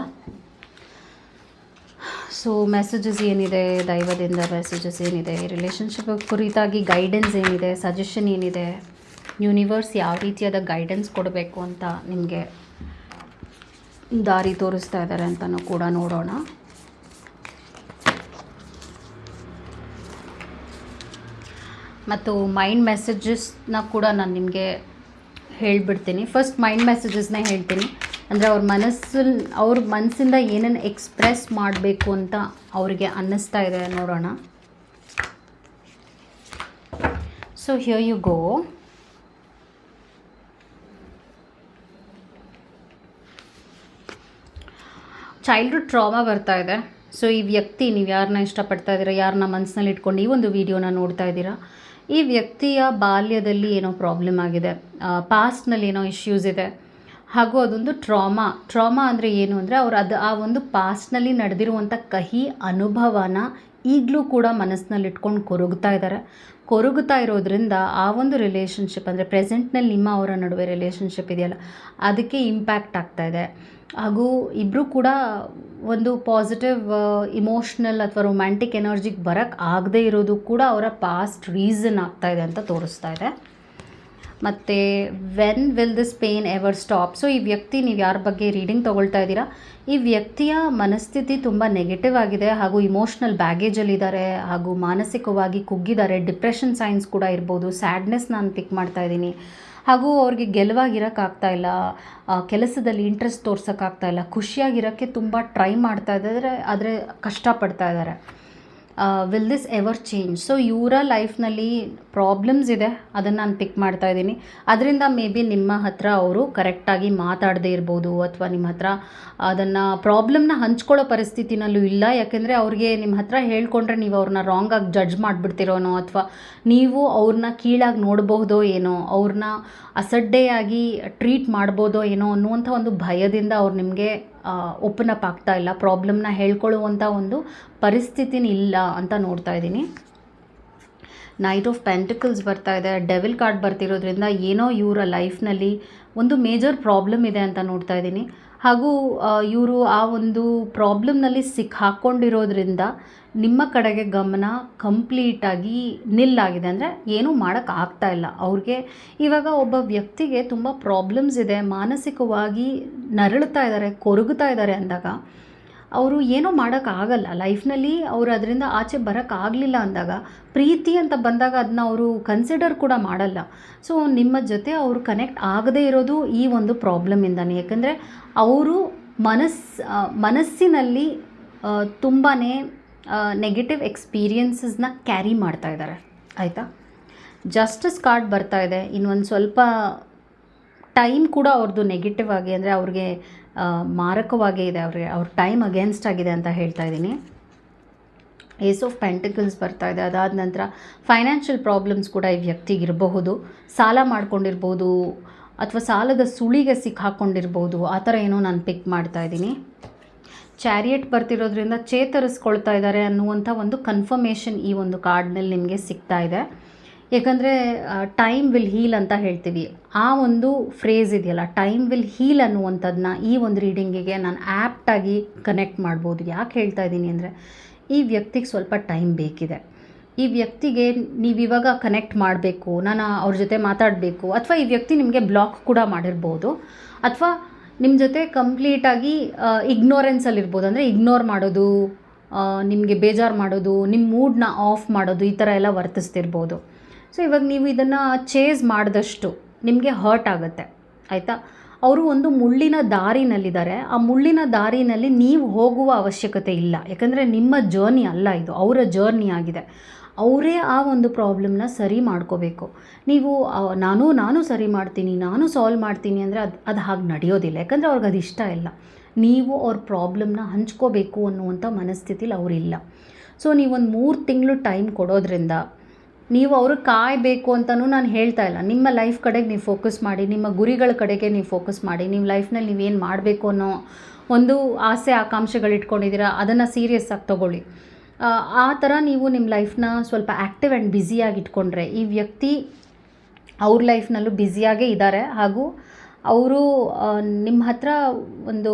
ಸೊ ಮೆಸೇಜಸ್ ಏನಿದೆ? ದೈವದಿಂದ ಮೆಸೇಜಸ್ ಏನಿದೆ? ರಿಲೇಷನ್ಶಿಪ್ ಕುರಿತಾಗಿ ಗೈಡೆನ್ಸ್ ಏನಿದೆ? ಸಜೆಷನ್ ಏನಿದೆ? ಯೂನಿವರ್ಸ್ ಯಾವ ರೀತಿಯಾದ ಗೈಡೆನ್ಸ್ ಕೊಡಬೇಕು ಅಂತ ನಿಮಗೆ ದಾರಿ ತೋರಿಸ್ತಾ ಇದ್ದಾರೆ ಅಂತಲೂ ಕೂಡ ನೋಡೋಣ. ಮತ್ತು ಮೈಂಡ್ ಮೆಸೇಜಸ್ನ ಕೂಡ ನಾನು ನಿಮಗೆ ಹೇಳಿಬಿಡ್ತೀನಿ. ಫಸ್ಟ್ ಮೈಂಡ್ ಮೆಸೇಜಸ್ನ ಹೇಳ್ತೀನಿ. ಅಂದರೆ ಅವ್ರ ಮನಸ್ಸಲ್ಲಿ ಅವ್ರ ಮನಸ್ಸಿಂದ ಏನೇನು ಎಕ್ಸ್ಪ್ರೆಸ್ ಮಾಡಬೇಕು ಅಂತ ಅವರಿಗೆ ಅನ್ನಿಸ್ತಾ ಇದೆ ನೋಡೋಣ. So here you go childhood trauma ಬರ್ತಾ ಇದೆ. ಸೊ ಈ ವ್ಯಕ್ತಿ, ನೀವು ಯಾರನ್ನ ಇಷ್ಟಪಡ್ತಾ ಇದ್ದೀರಾ? ಯಾರನ್ನ ಮನಸ್ಸಿನಲ್ಲಿ ಇಟ್ಕೊಂಡು ಈ ಒಂದು ವಿಡಿಯೋನ ನೋಡ್ತಾ ಇದ್ದೀರಾ? ಈ ವ್ಯಕ್ತಿಯ ಬಾಲ್ಯದಲ್ಲಿ ಏನೋ ಪ್ರಾಬ್ಲಮ್ ಆಗಿದೆ. ಪಾಸ್ಟ್ನಲ್ಲಿ ಏನೋ ಇಶ್ಯೂಸ್ ಇದೆ. ಹಾಗೂ ಅದೊಂದು ಟ್ರಾಮಾ ಟ್ರಾಮಾ ಅಂದರೆ ಏನು ಅಂದರೆ ಅವ್ರು ಅದು ಆ ಒಂದು ಪಾಸ್ಟ್ನಲ್ಲಿ ನಡೆದಿರುವಂಥ ಕಹಿ ಅನುಭವನ ಈಗಲೂ ಕೂಡ ಮನಸ್ಸಿನಲ್ಲಿ ಇಟ್ಕೊಂಡು ಕೊರಗ್ತಾ ಇದ್ದಾರೆ. ಕೊರಗುತ್ತಾ ಇರೋದ್ರಿಂದ ಆ ಒಂದು ರಿಲೇಷನ್ಶಿಪ್ ಅಂದರೆ ಪ್ರೆಸೆಂಟ್ನಲ್ಲಿ ನಿಮ್ಮ ಅವರ ನಡುವೆ ರಿಲೇಷನ್ಶಿಪ್ ಇದೆಯಲ್ಲ, ಅದಕ್ಕೆ ಇಂಪ್ಯಾಕ್ಟ್ ಆಗ್ತಾ ಇದೆ. ಹಾಗೂ ಇಬ್ಬರೂ ಕೂಡ ಒಂದು ಪಾಸಿಟಿವ್ ಇಮೋಷ್ನಲ್ ಅಥವಾ ರೊಮ್ಯಾಂಟಿಕ್ ಎನರ್ಜಿಗೆ ಬರೋಕ್ಕೆ ಆಗದೇ ಇರೋದು ಕೂಡ ಅವರ ಪಾಸ್ಟ್ ರೀಸನ್ ಆಗ್ತಾ ಇದೆ ಅಂತ ತೋರಿಸ್ತಾ ಇದೆ. ಮತ್ತು when will this pain ever stop so ಈ ವ್ಯಕ್ತಿ ನೀವು ಯಾರ ಬಗ್ಗೆ ರೀಡಿಂಗ್ ತೊಗೊಳ್ತಾ ಇದ್ದೀರಾ? ಈ ವ್ಯಕ್ತಿಯ ಮನಸ್ಥಿತಿ ತುಂಬ ನೆಗೆಟಿವ್ ಆಗಿದೆ ಹಾಗೂ ಇಮೋಷ್ನಲ್ ಬ್ಯಾಗೇಜಲ್ಲಿದ್ದಾರೆ ಹಾಗೂ ಮಾನಸಿಕವಾಗಿ ಕುಗ್ಗಿದ್ದಾರೆ. ಡಿಪ್ರೆಷನ್ ಸೈನ್ಸ್ ಕೂಡ ಇರ್ಬೋದು. ಸ್ಯಾಡ್ನೆಸ್ ನಾನು ಪಿಕ್ ಮಾಡ್ತಾ ಇದ್ದೀನಿ. ಹಾಗೂ ಅವ್ರಿಗೆ ಗೆಲುವಾಗಿರೋಕ್ಕಾಗ್ತಾ ಇಲ್ಲ. ಕೆಲಸದಲ್ಲಿ ಇಂಟ್ರೆಸ್ಟ್ ತೋರ್ಸೋಕ್ಕಾಗ್ತಾ ಇಲ್ಲ. ಖುಷಿಯಾಗಿರೋಕ್ಕೆ ತುಂಬ ಟ್ರೈ ಮಾಡ್ತಾ ಇದ್ದಾರೆ, ಆದರೆ ಕಷ್ಟಪಡ್ತಾ ಇದ್ದಾರೆ. Will this ever change so ಇವರ ಲೈಫ್ನಲ್ಲಿ ಪ್ರಾಬ್ಲಮ್ಸ್ ಇದೆ. ಅದನ್ನು ನಾನು ಪಿಕ್ ಮಾಡ್ತಾ ಇದ್ದೀನಿ. ಅದರಿಂದ ಮೇ ಬಿ ನಿಮ್ಮ ಹತ್ರ ಅವರು ಕರೆಕ್ಟಾಗಿ ಮಾತಾಡದೇ ಇರ್ಬೋದು ಅಥವಾ ನಿಮ್ಮ ಹತ್ರ ಅದನ್ನು ಪ್ರಾಬ್ಲಮ್ನ ಹಂಚ್ಕೊಳ್ಳೋ ಪರಿಸ್ಥಿತಿನಲ್ಲೂ ಇಲ್ಲ. ಯಾಕೆಂದರೆ ಅವ್ರಿಗೆ ನಿಮ್ಮ ಹತ್ರ ಹೇಳ್ಕೊಂಡ್ರೆ ನೀವು ಅವ್ರನ್ನ ರಾಂಗಾಗಿ ಜಡ್ಜ್ ಮಾಡಿಬಿಡ್ತಿರೋನೋ ಅಥವಾ ನೀವು ಅವ್ರನ್ನ ಕೀಳಾಗಿ ನೋಡಬಹುದೋ ಏನೋ ಅವ್ರನ್ನ ಅಸಡ್ಡೆಯಾಗಿ ಟ್ರೀಟ್ ಮಾಡ್ಬೋದೋ ಏನೋ ಅನ್ನುವಂಥ ಒಂದು ಭಯದಿಂದ ಅವ್ರು ನಿಮಗೆ ಓಪನ್ ಅಪ್ ಆಗ್ತಾ ಇಲ್ಲ, ಪ್ರಾಬ್ಲಮ್ನ ಹೇಳ್ಕೊಳ್ಳುವಂಥ ಒಂದು ಪರಿಸ್ಥಿತಿನ ಇಲ್ಲ ಅಂತ ನೋಡ್ತಾ ಇದ್ದೀನಿ. ನೈಟ್ ಆಫ್ ಪೆಂಟಿಕಲ್ಸ್ ಬರ್ತಾ ಇದೆ ಡೆವಿಲ್ ಕಾರ್ಡ್ ಬರ್ತಿರೋದ್ರಿಂದ ಏನೋ ಇವರ ಲೈಫ್ನಲ್ಲಿ ಒಂದು ಮೇಜರ್ ಪ್ರಾಬ್ಲಮ್ ಇದೆ ಅಂತ ನೋಡ್ತಾ ಇದ್ದೀನಿ. ಹಾಗೂ ಇವರು ಆ ಒಂದು ಪ್ರಾಬ್ಲಮ್ನಲ್ಲಿ ಸಿಕ್ಕಾಕೊಂಡಿರೋದ್ರಿಂದ ನಿಮ್ಮ ಕಡೆಗೆ ಗಮನ ಕಂಪ್ಲೀಟಾಗಿ ನಿಲ್ಲಾಗಿದೆ ಅಂದರೆ ಏನೂ ಮಾಡೋಕ್ಕೆ ಆಗ್ತಾ ಇಲ್ಲ. ಅವ್ರಿಗೆ ಇವಾಗ ಒಬ್ಬ ವ್ಯಕ್ತಿಗೆ ತುಂಬ ಪ್ರಾಬ್ಲಮ್ಸ್ ಇದೆ, ಮಾನಸಿಕವಾಗಿ ನರಳುತ್ತಾ ಇದ್ದಾರೆ ಕೊರಗುತ್ತಾ ಇದ್ದಾರೆ ಅಂದಾಗ ಅವರು ಏನೂ ಮಾಡೋಕ್ಕಾಗಲ್ಲ ಲೈಫ್ನಲ್ಲಿ ಅವರು ಅದರಿಂದ ಆಚೆ ಬರೋಕ್ಕಾಗಲಿಲ್ಲ ಅಂದಾಗ ಪ್ರೀತಿ ಅಂತ ಬಂದಾಗ ಅದನ್ನ ಅವರು ಕನ್ಸಿಡರ್ ಕೂಡ ಮಾಡಲ್ಲ. ಸೊ ನಿಮ್ಮ ಜೊತೆ ಅವರು ಕನೆಕ್ಟ್ ಆಗದೇ ಇರೋದು ಈ ಒಂದು ಪ್ರಾಬ್ಲಮಿಂದನೇ ಯಾಕಂದರೆ ಅವರು ಮನಸ್ ಮನಸ್ಸಿನಲ್ಲಿ ತುಂಬಾ ನೆಗೆಟಿವ್ ಎಕ್ಸ್ಪೀರಿಯನ್ಸಸ್ನ ಕ್ಯಾರಿ ಮಾಡ್ತಾ ಇದ್ದಾರೆ ಆಯಿತಾ? ಜಸ್ಟಿಸ್ ಕಾರ್ಡ್ ಬರ್ತಾ ಇದೆ. ಇನ್ನೊಂದು ಸ್ವಲ್ಪ ಟೈಮ್ ಕೂಡ ಅವ್ರದ್ದು ನೆಗೆಟಿವ್ ಆಗಿ ಅಂದರೆ ಅವ್ರಿಗೆ ಮಾರಕವಾಗೇ ಇದೆ. ಅವ್ರಿಗೆ, ಅವ್ರ ಟೈಮ್ ಅಗೇನ್ಸ್ಟ್ ಆಗಿದೆ ಅಂತ ಹೇಳ್ತಾ ಇದ್ದೀನಿ. ಏಸ್ ಆಫ್ ಪೆಂಟಿಕಲ್ಸ್ ಬರ್ತಾ ಇದೆ. ಅದಾದ ನಂತರ ಫೈನಾನ್ಷಿಯಲ್ ಪ್ರಾಬ್ಲಮ್ಸ್ ಕೂಡ ಈ ವ್ಯಕ್ತಿಗೆ ಇರಬಹುದು ಸಾಲ ಮಾಡ್ಕೊಂಡಿರ್ಬೋದು, ಅಥವಾ ಸಾಲದ ಸುಳಿಗೆ ಸಿಕ್ಕಾಕ್ಕೊಂಡಿರ್ಬೋದು ಆ ಥರ ಏನೋ ನಾನು ಪಿಕ್ ಮಾಡ್ತಾ ಇದ್ದೀನಿ. ಚಾರಿಯಟ್ ಬರ್ತಿರೋದ್ರಿಂದ ಚೇತರಿಸ್ಕೊಳ್ತಾ ಇದ್ದಾರೆ ಅನ್ನುವಂಥ ಒಂದು ಕನ್ಫರ್ಮೇಷನ್ ಈ ಒಂದು ಕಾರ್ಡ್ನಲ್ಲಿ ನಿಮಗೆ ಸಿಗ್ತಾ ಇದೆ. ಏಕೆಂದರೆ ಟೈಮ್ ವಿಲ್ ಹೀಲ್ ಅಂತ ಹೇಳ್ತೀವಿ. ಆ ಒಂದು ಫ್ರೇಸ್ ಇದೆಯಲ್ಲ ಟೈಮ್ ವಿಲ್ ಹೀಲ್ ಅನ್ನುವಂಥದ್ದನ್ನ ಈ ಒಂದು ರೀಡಿಂಗಿಗೆ ನಾನು ಆ್ಯಪ್ಟಾಗಿ ಕನೆಕ್ಟ್ ಮಾಡ್ಬೋದು. ಯಾಕೆ ಹೇಳ್ತಾ ಇದ್ದೀನಿ ಅಂದರೆ, ಈ ವ್ಯಕ್ತಿಗೆ ಸ್ವಲ್ಪ ಟೈಮ್ ಬೇಕಿದೆ. ಈ ವ್ಯಕ್ತಿಗೆ ನೀವು ಇವಾಗ ಕನೆಕ್ಟ್ ಮಾಡಬೇಕು, ನಾನು ಅವ್ರ ಜೊತೆ ಮಾತಾಡಬೇಕು, ಅಥವಾ ಈ ವ್ಯಕ್ತಿ ನಿಮಗೆ ಬ್ಲಾಕ್ ಕೂಡ ಮಾಡಿರ್ಬೋದು. ಅಥವಾ ನಿಮ್ಮ ಜೊತೆ ಕಂಪ್ಲೀಟಾಗಿ ಇಗ್ನೋರೆನ್ಸಲ್ಲಿರ್ಬೋದು ಅಂದರೆ ಇಗ್ನೋರ್ ಮಾಡೋದು ನಿಮಗೆ ಬೇಜಾರು ಮಾಡೋದು ನಿಮ್ಮ ಮೂಡ್ನ ಆಫ್ ಮಾಡೋದು, ಈ ಥರ ಎಲ್ಲ ವರ್ತಿಸ್ತಿರ್ಬೋದು. ಸೊ ಇವಾಗ ನೀವು ಇದನ್ನು ಚೇಸ್ ಮಾಡಿದಷ್ಟು ನಿಮಗೆ ಹರ್ಟ್ ಆಗುತ್ತೆ. ಆಯಿತಾ? ಅವರು ಒಂದು ಮುಳ್ಳಿನ ದಾರಿನಲ್ಲಿದ್ದಾರೆ. ಆ ಮುಳ್ಳಿನ ದಾರಿನಲ್ಲಿ ನೀವು ಹೋಗುವ ಅವಶ್ಯಕತೆ ಇಲ್ಲ. ಯಾಕಂದರೆ ನಿಮ್ಮ ಜರ್ನಿ ಅಲ್ಲ ಇದು. ಅವರ ಜರ್ನಿ ಆಗಿದೆ. ಅವರೇ ಆ ಒಂದು ಪ್ರಾಬ್ಲಮ್ನ ಸರಿ ಮಾಡ್ಕೋಬೇಕು. ನೀವು ನಾನು ನಾನು ಸರಿ ಮಾಡ್ತೀನಿ, ನಾನು ಸಾಲ್ವ್ ಮಾಡ್ತೀನಿ ಅಂದರೆ ಅದು ಅದು ಹಾಗೆ ನಡೆಯೋದಿಲ್ಲ. ಯಾಕಂದರೆ ಅವ್ರಿಗೆ ಅದು ಇಷ್ಟ ಇಲ್ಲ. ನೀವು ಅವ್ರ ಪ್ರಾಬ್ಲಮ್ನ ಹಂಚ್ಕೋಬೇಕು ಅನ್ನುವಂಥ ಮನಸ್ಥಿತಿಲಿ ಅವರಿಲ್ಲ. ಸೊ, ನೀವೊಂದು ಮೂರು ತಿಂಗಳು ಟೈಮ್ ಕೊಡೋದ್ರಿಂದ ನೀವು ಅವ್ರಿಗೆ ಕಾಯಬೇಕು ಅಂತಲೂ ನಾನು ಹೇಳ್ತಾ ಇಲ್ಲ. ನಿಮ್ಮ ಲೈಫ್ ಕಡೆಗೆ ನೀವು ಫೋಕಸ್ ಮಾಡಿ, ನಿಮ್ಮ ಗುರಿಗಳ ಕಡೆಗೆ ನೀವು ಫೋಕಸ್ ಮಾಡಿ ನಿಮ್ಮ ಲೈಫ್ನಲ್ಲಿ ನೀವೇನು ಮಾಡಬೇಕು ಅನ್ನೋ ಒಂದು ಆಸೆ ಆಕಾಂಕ್ಷೆಗಳು ಇಟ್ಕೊಂಡಿದ್ದೀರಾ ಅದನ್ನು ಸೀರಿಯಸ್ ಆಗಿ ತೊಗೊಳ್ಳಿ. ಆ, ಥರ ನೀವು ನಿಮ್ಮ ಲೈಫ್ನ ಸ್ವಲ್ಪ ಆ್ಯಕ್ಟಿವ್ ಆ್ಯಂಡ್ ಬ್ಯುಸಿಯಾಗಿ ಇಟ್ಕೊಂಡ್ರೆ ಈ ವ್ಯಕ್ತಿ ಅವ್ರ ಲೈಫ್ನಲ್ಲೂ ಬ್ಯುಸಿಯಾಗೇ ಇದ್ದಾರೆ ಹಾಗೂ ಅವರು ನಿಮ್ಮ ಹತ್ರ ಒಂದು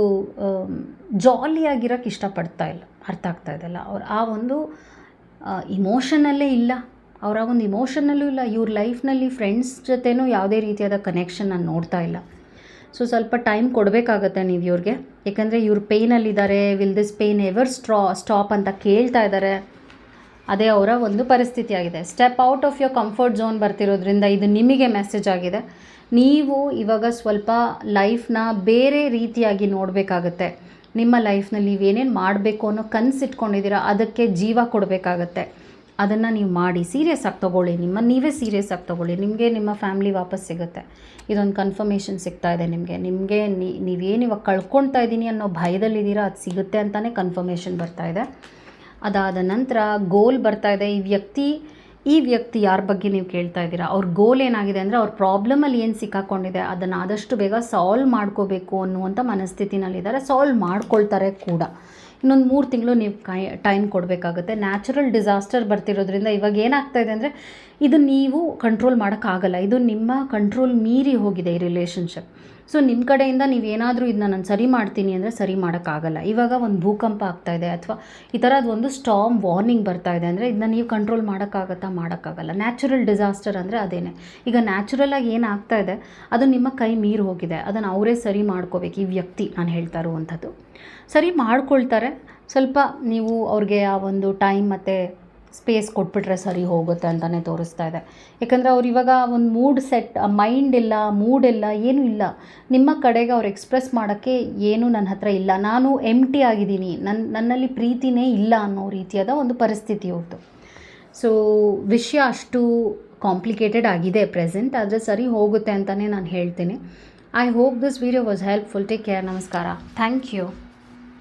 ಜಾಲಿಯಾಗಿರೋಕ್ಕೆ ಇಷ್ಟಪಡ್ತಾ ಇಲ್ಲ ಅರ್ಥ ಆಗ್ತಾ ಇದೆಲ್ಲ ಅವ್ರು ಆ ಒಂದು ಇಮೋಷನಲ್ಲೇ ಇಲ್ಲ. ಅವರ ಒಂದು ಇಮೋಷನಲ್ಲೂ ಇಲ್ಲ. ಇವ್ರ ಲೈಫ್ನಲ್ಲಿ ಫ್ರೆಂಡ್ಸ್ ಜೊತೆನೂ ಯಾವುದೇ ರೀತಿಯಾದ ಕನೆಕ್ಷನ್ ನಾನು ನೋಡ್ತಾ ಇಲ್ಲ. ಸೊ ಸ್ವಲ್ಪ ಟೈಮ್ ಕೊಡಬೇಕಾಗತ್ತೆ ನೀವು ಇವ್ರಿಗೆ ಯಾಕಂದರೆ ಇವ್ರು ಪೇಯ್ನಲ್ಲಿದ್ದಾರೆ ವಿಲ್ ದಿಸ್ ಪೇಯ್ನ್ ಎವರ್ ಸ್ಟ್ರಾ ಸ್ಟಾಪ್ ಅಂತ ಕೇಳ್ತಾ ಇದ್ದಾರೆ ಅದೇ ಅವರ ಒಂದು ಪರಿಸ್ಥಿತಿ ಆಗಿದೆ. Step out of your comfort zone ಬರ್ತಿರೋದ್ರಿಂದ ಇದು ನಿಮಗೆ ಮೆಸೇಜ್ ಆಗಿದೆ. ನೀವು ಇವಾಗ ಸ್ವಲ್ಪ ಲೈಫ್ನ ಬೇರೆ ರೀತಿಯಾಗಿ ನೋಡಬೇಕಾಗತ್ತೆ. ನಿಮ್ಮ ಲೈಫ್ನಲ್ಲಿ ನೀವೇನೇನು ಮಾಡಬೇಕು ಅನ್ನೋ ಕನಸು ಇಟ್ಕೊಂಡಿದ್ದೀರಾ, ಅದಕ್ಕೆ ಜೀವ ಕೊಡಬೇಕಾಗತ್ತೆ. ಅದನ್ನು ನೀವು ಮಾಡಿ ಸೀರಿಯಸ್ ಆಗಿ ತೊಗೊಳ್ಳಿ. ನಿಮ್ಮ, ನೀವೇ ಸೀರಿಯಸ್ ಆಗಿ ತೊಗೊಳ್ಳಿ. ನಿಮಗೆ ನಿಮ್ಮ ಫ್ಯಾಮ್ಲಿ ವಾಪಸ್ ಸಿಗುತ್ತೆ. ಇದೊಂದು ಕನ್ಫರ್ಮೇಷನ್ ಸಿಗ್ತಾ ಇದೆ ನಿಮಗೆ. ನಿಮಗೆ ನೀವೇನು ಇವಾಗ ಕಳ್ಕೊಳ್ತಾ ಇದ್ದೀನಿ ಅನ್ನೋ ಭಯದಲ್ಲಿದ್ದೀರಾ, ಅದು ಸಿಗುತ್ತೆ ಅಂತಲೇ ಕನ್ಫರ್ಮೇಷನ್ ಬರ್ತಾ ಇದೆ. ಅದಾದ ನಂತರ ಗೋಲ್ ಬರ್ತಾ ಇದೆ. ಈ ವ್ಯಕ್ತಿ ಈ ವ್ಯಕ್ತಿ ಯಾರ ಬಗ್ಗೆ ನೀವು ಕೇಳ್ತಾ ಇದ್ದೀರಾ? ಅವ್ರ ಗೋಲ್ ಏನಾಗಿದೆ ಅಂದರೆ ಅವ್ರ ಪ್ರಾಬ್ಲಮಲ್ಲಿ ಏನು ಸಿಕ್ಕಾಕೊಂಡಿದೆ, ಅದನ್ನು ಆದಷ್ಟು ಬೇಗ ಸಾಲ್ವ್ ಮಾಡ್ಕೋಬೇಕು ಅನ್ನುವಂಥ ಮನಸ್ಥಿತಿನಲ್ಲಿದ್ದಾರೆ. ಸಾಲ್ವ್ ಮಾಡ್ಕೊಳ್ತಾರೆ ಕೂಡ. ಇನ್ನೊಂದು ಮೂರು ತಿಂಗಳು ನೀವು ಕಾಯಿ ಟೈಮ್ ಕೊಡಬೇಕಾಗುತ್ತೆ. ನ್ಯಾಚುರಲ್ ಡಿಸಾಸ್ಟರ್ ಬರ್ತಿರೋದ್ರಿಂದ ಇವಾಗ ಏನಾಗ್ತಾ ಇದೆ ಅಂದರೆ, ಇದು ನೀವು ಕಂಟ್ರೋಲ್ ಮಾಡೋಕ್ಕಾಗಲ್ಲ. ಇದು ನಿಮ್ಮ ಕಂಟ್ರೋಲ್ ಮೀರಿ ಹೋಗಿದೆ ಈ ರಿಲೇಷನ್ಶಿಪ್ ಸೊ ನಿಮ್ಮ ಕಡೆಯಿಂದ ನೀವೇನಾದರೂ ಇದನ್ನ ನಾನು ಸರಿ ಮಾಡ್ತೀನಿ ಅಂದರೆ ಸರಿ ಮಾಡೋಕ್ಕಾಗಲ್ಲ. ಇವಾಗ ಒಂದು ಭೂಕಂಪ ಆಗ್ತಾ ಇದೆ ಅಥವಾ ಈ ಥರದ್ದು ಒಂದು ಸ್ಟಾಮ್ ವಾರ್ನಿಂಗ್ ಬರ್ತಾ ಇದೆ ಅಂದರೆ ಇದನ್ನ ನೀವು ಕಂಟ್ರೋಲ್ ಮಾಡೋಕ್ಕಾಗತ್ತಾ ಮಾಡೋಕ್ಕಾಗಲ್ಲ. ನ್ಯಾಚುರಲ್ ಡಿಸಾಸ್ಟರ್ ಅಂದರೆ ಅದೇನೆ. ಈಗ ನ್ಯಾಚುರಲಾಗಿ ಏನಾಗ್ತಾ ಇದೆ? ಅದು ನಿಮ್ಮ ಕೈ ಮೀರಿ ಹೋಗಿದೆ. ಅದನ್ನು ಅವರೇ ಸರಿ ಮಾಡ್ಕೋಬೇಕು ಈ ವ್ಯಕ್ತಿ ನಾನು ಹೇಳ್ತಾ ಇರುವಂಥದ್ದು. ಸರಿ ಮಾಡ್ಕೊಳ್ತಾರೆ. ಸ್ವಲ್ಪ ನೀವು ಅವ್ರಿಗೆ ಆ ಒಂದು ಟೈಮ್ ಮತ್ತು ಸ್ಪೇಸ್ ಕೊಟ್ಬಿಟ್ರೆ ಸರಿ ಹೋಗುತ್ತೆ ಅಂತಲೇ ತೋರಿಸ್ತಾ ಇದೆ. ಯಾಕಂದರೆ ಅವ್ರು ಇವಾಗ ಒಂದು ಮೂಡ್ ಸೆಟ್ ಮೈಂಡ್ ಇಲ್ಲ ಮೂಡ್ ಇಲ್ಲ, ಏನೂ ಇಲ್ಲ. ನಿಮ್ಮ ಕಡೆಗೆ ಅವ್ರು ಎಕ್ಸ್ಪ್ರೆಸ್ ಮಾಡೋಕ್ಕೆ ಏನೂ ನನ್ನ ಹತ್ರ ಇಲ್ಲ. ನಾನು ಎಂಟಿ ಆಗಿದ್ದೀನಿ. ನನ್ನ ನನ್ನಲ್ಲಿ ಪ್ರೀತಿನೇ ಇಲ್ಲ ಅನ್ನೋ ರೀತಿಯಾದ ಒಂದು ಪರಿಸ್ಥಿತಿ ಅವ್ರದ್ದು ಸೊ ವಿಷಯ ಅಷ್ಟು ಕಾಂಪ್ಲಿಕೇಟೆಡ್ ಆಗಿದೆ ಪ್ರೆಸೆಂಟ್ ಆದರೆ ಸರಿ ಹೋಗುತ್ತೆ ಅಂತಲೇ ನಾನು ಹೇಳ್ತೀನಿ. I hope this video was helpful take care ನಮಸ್ಕಾರ. Thank you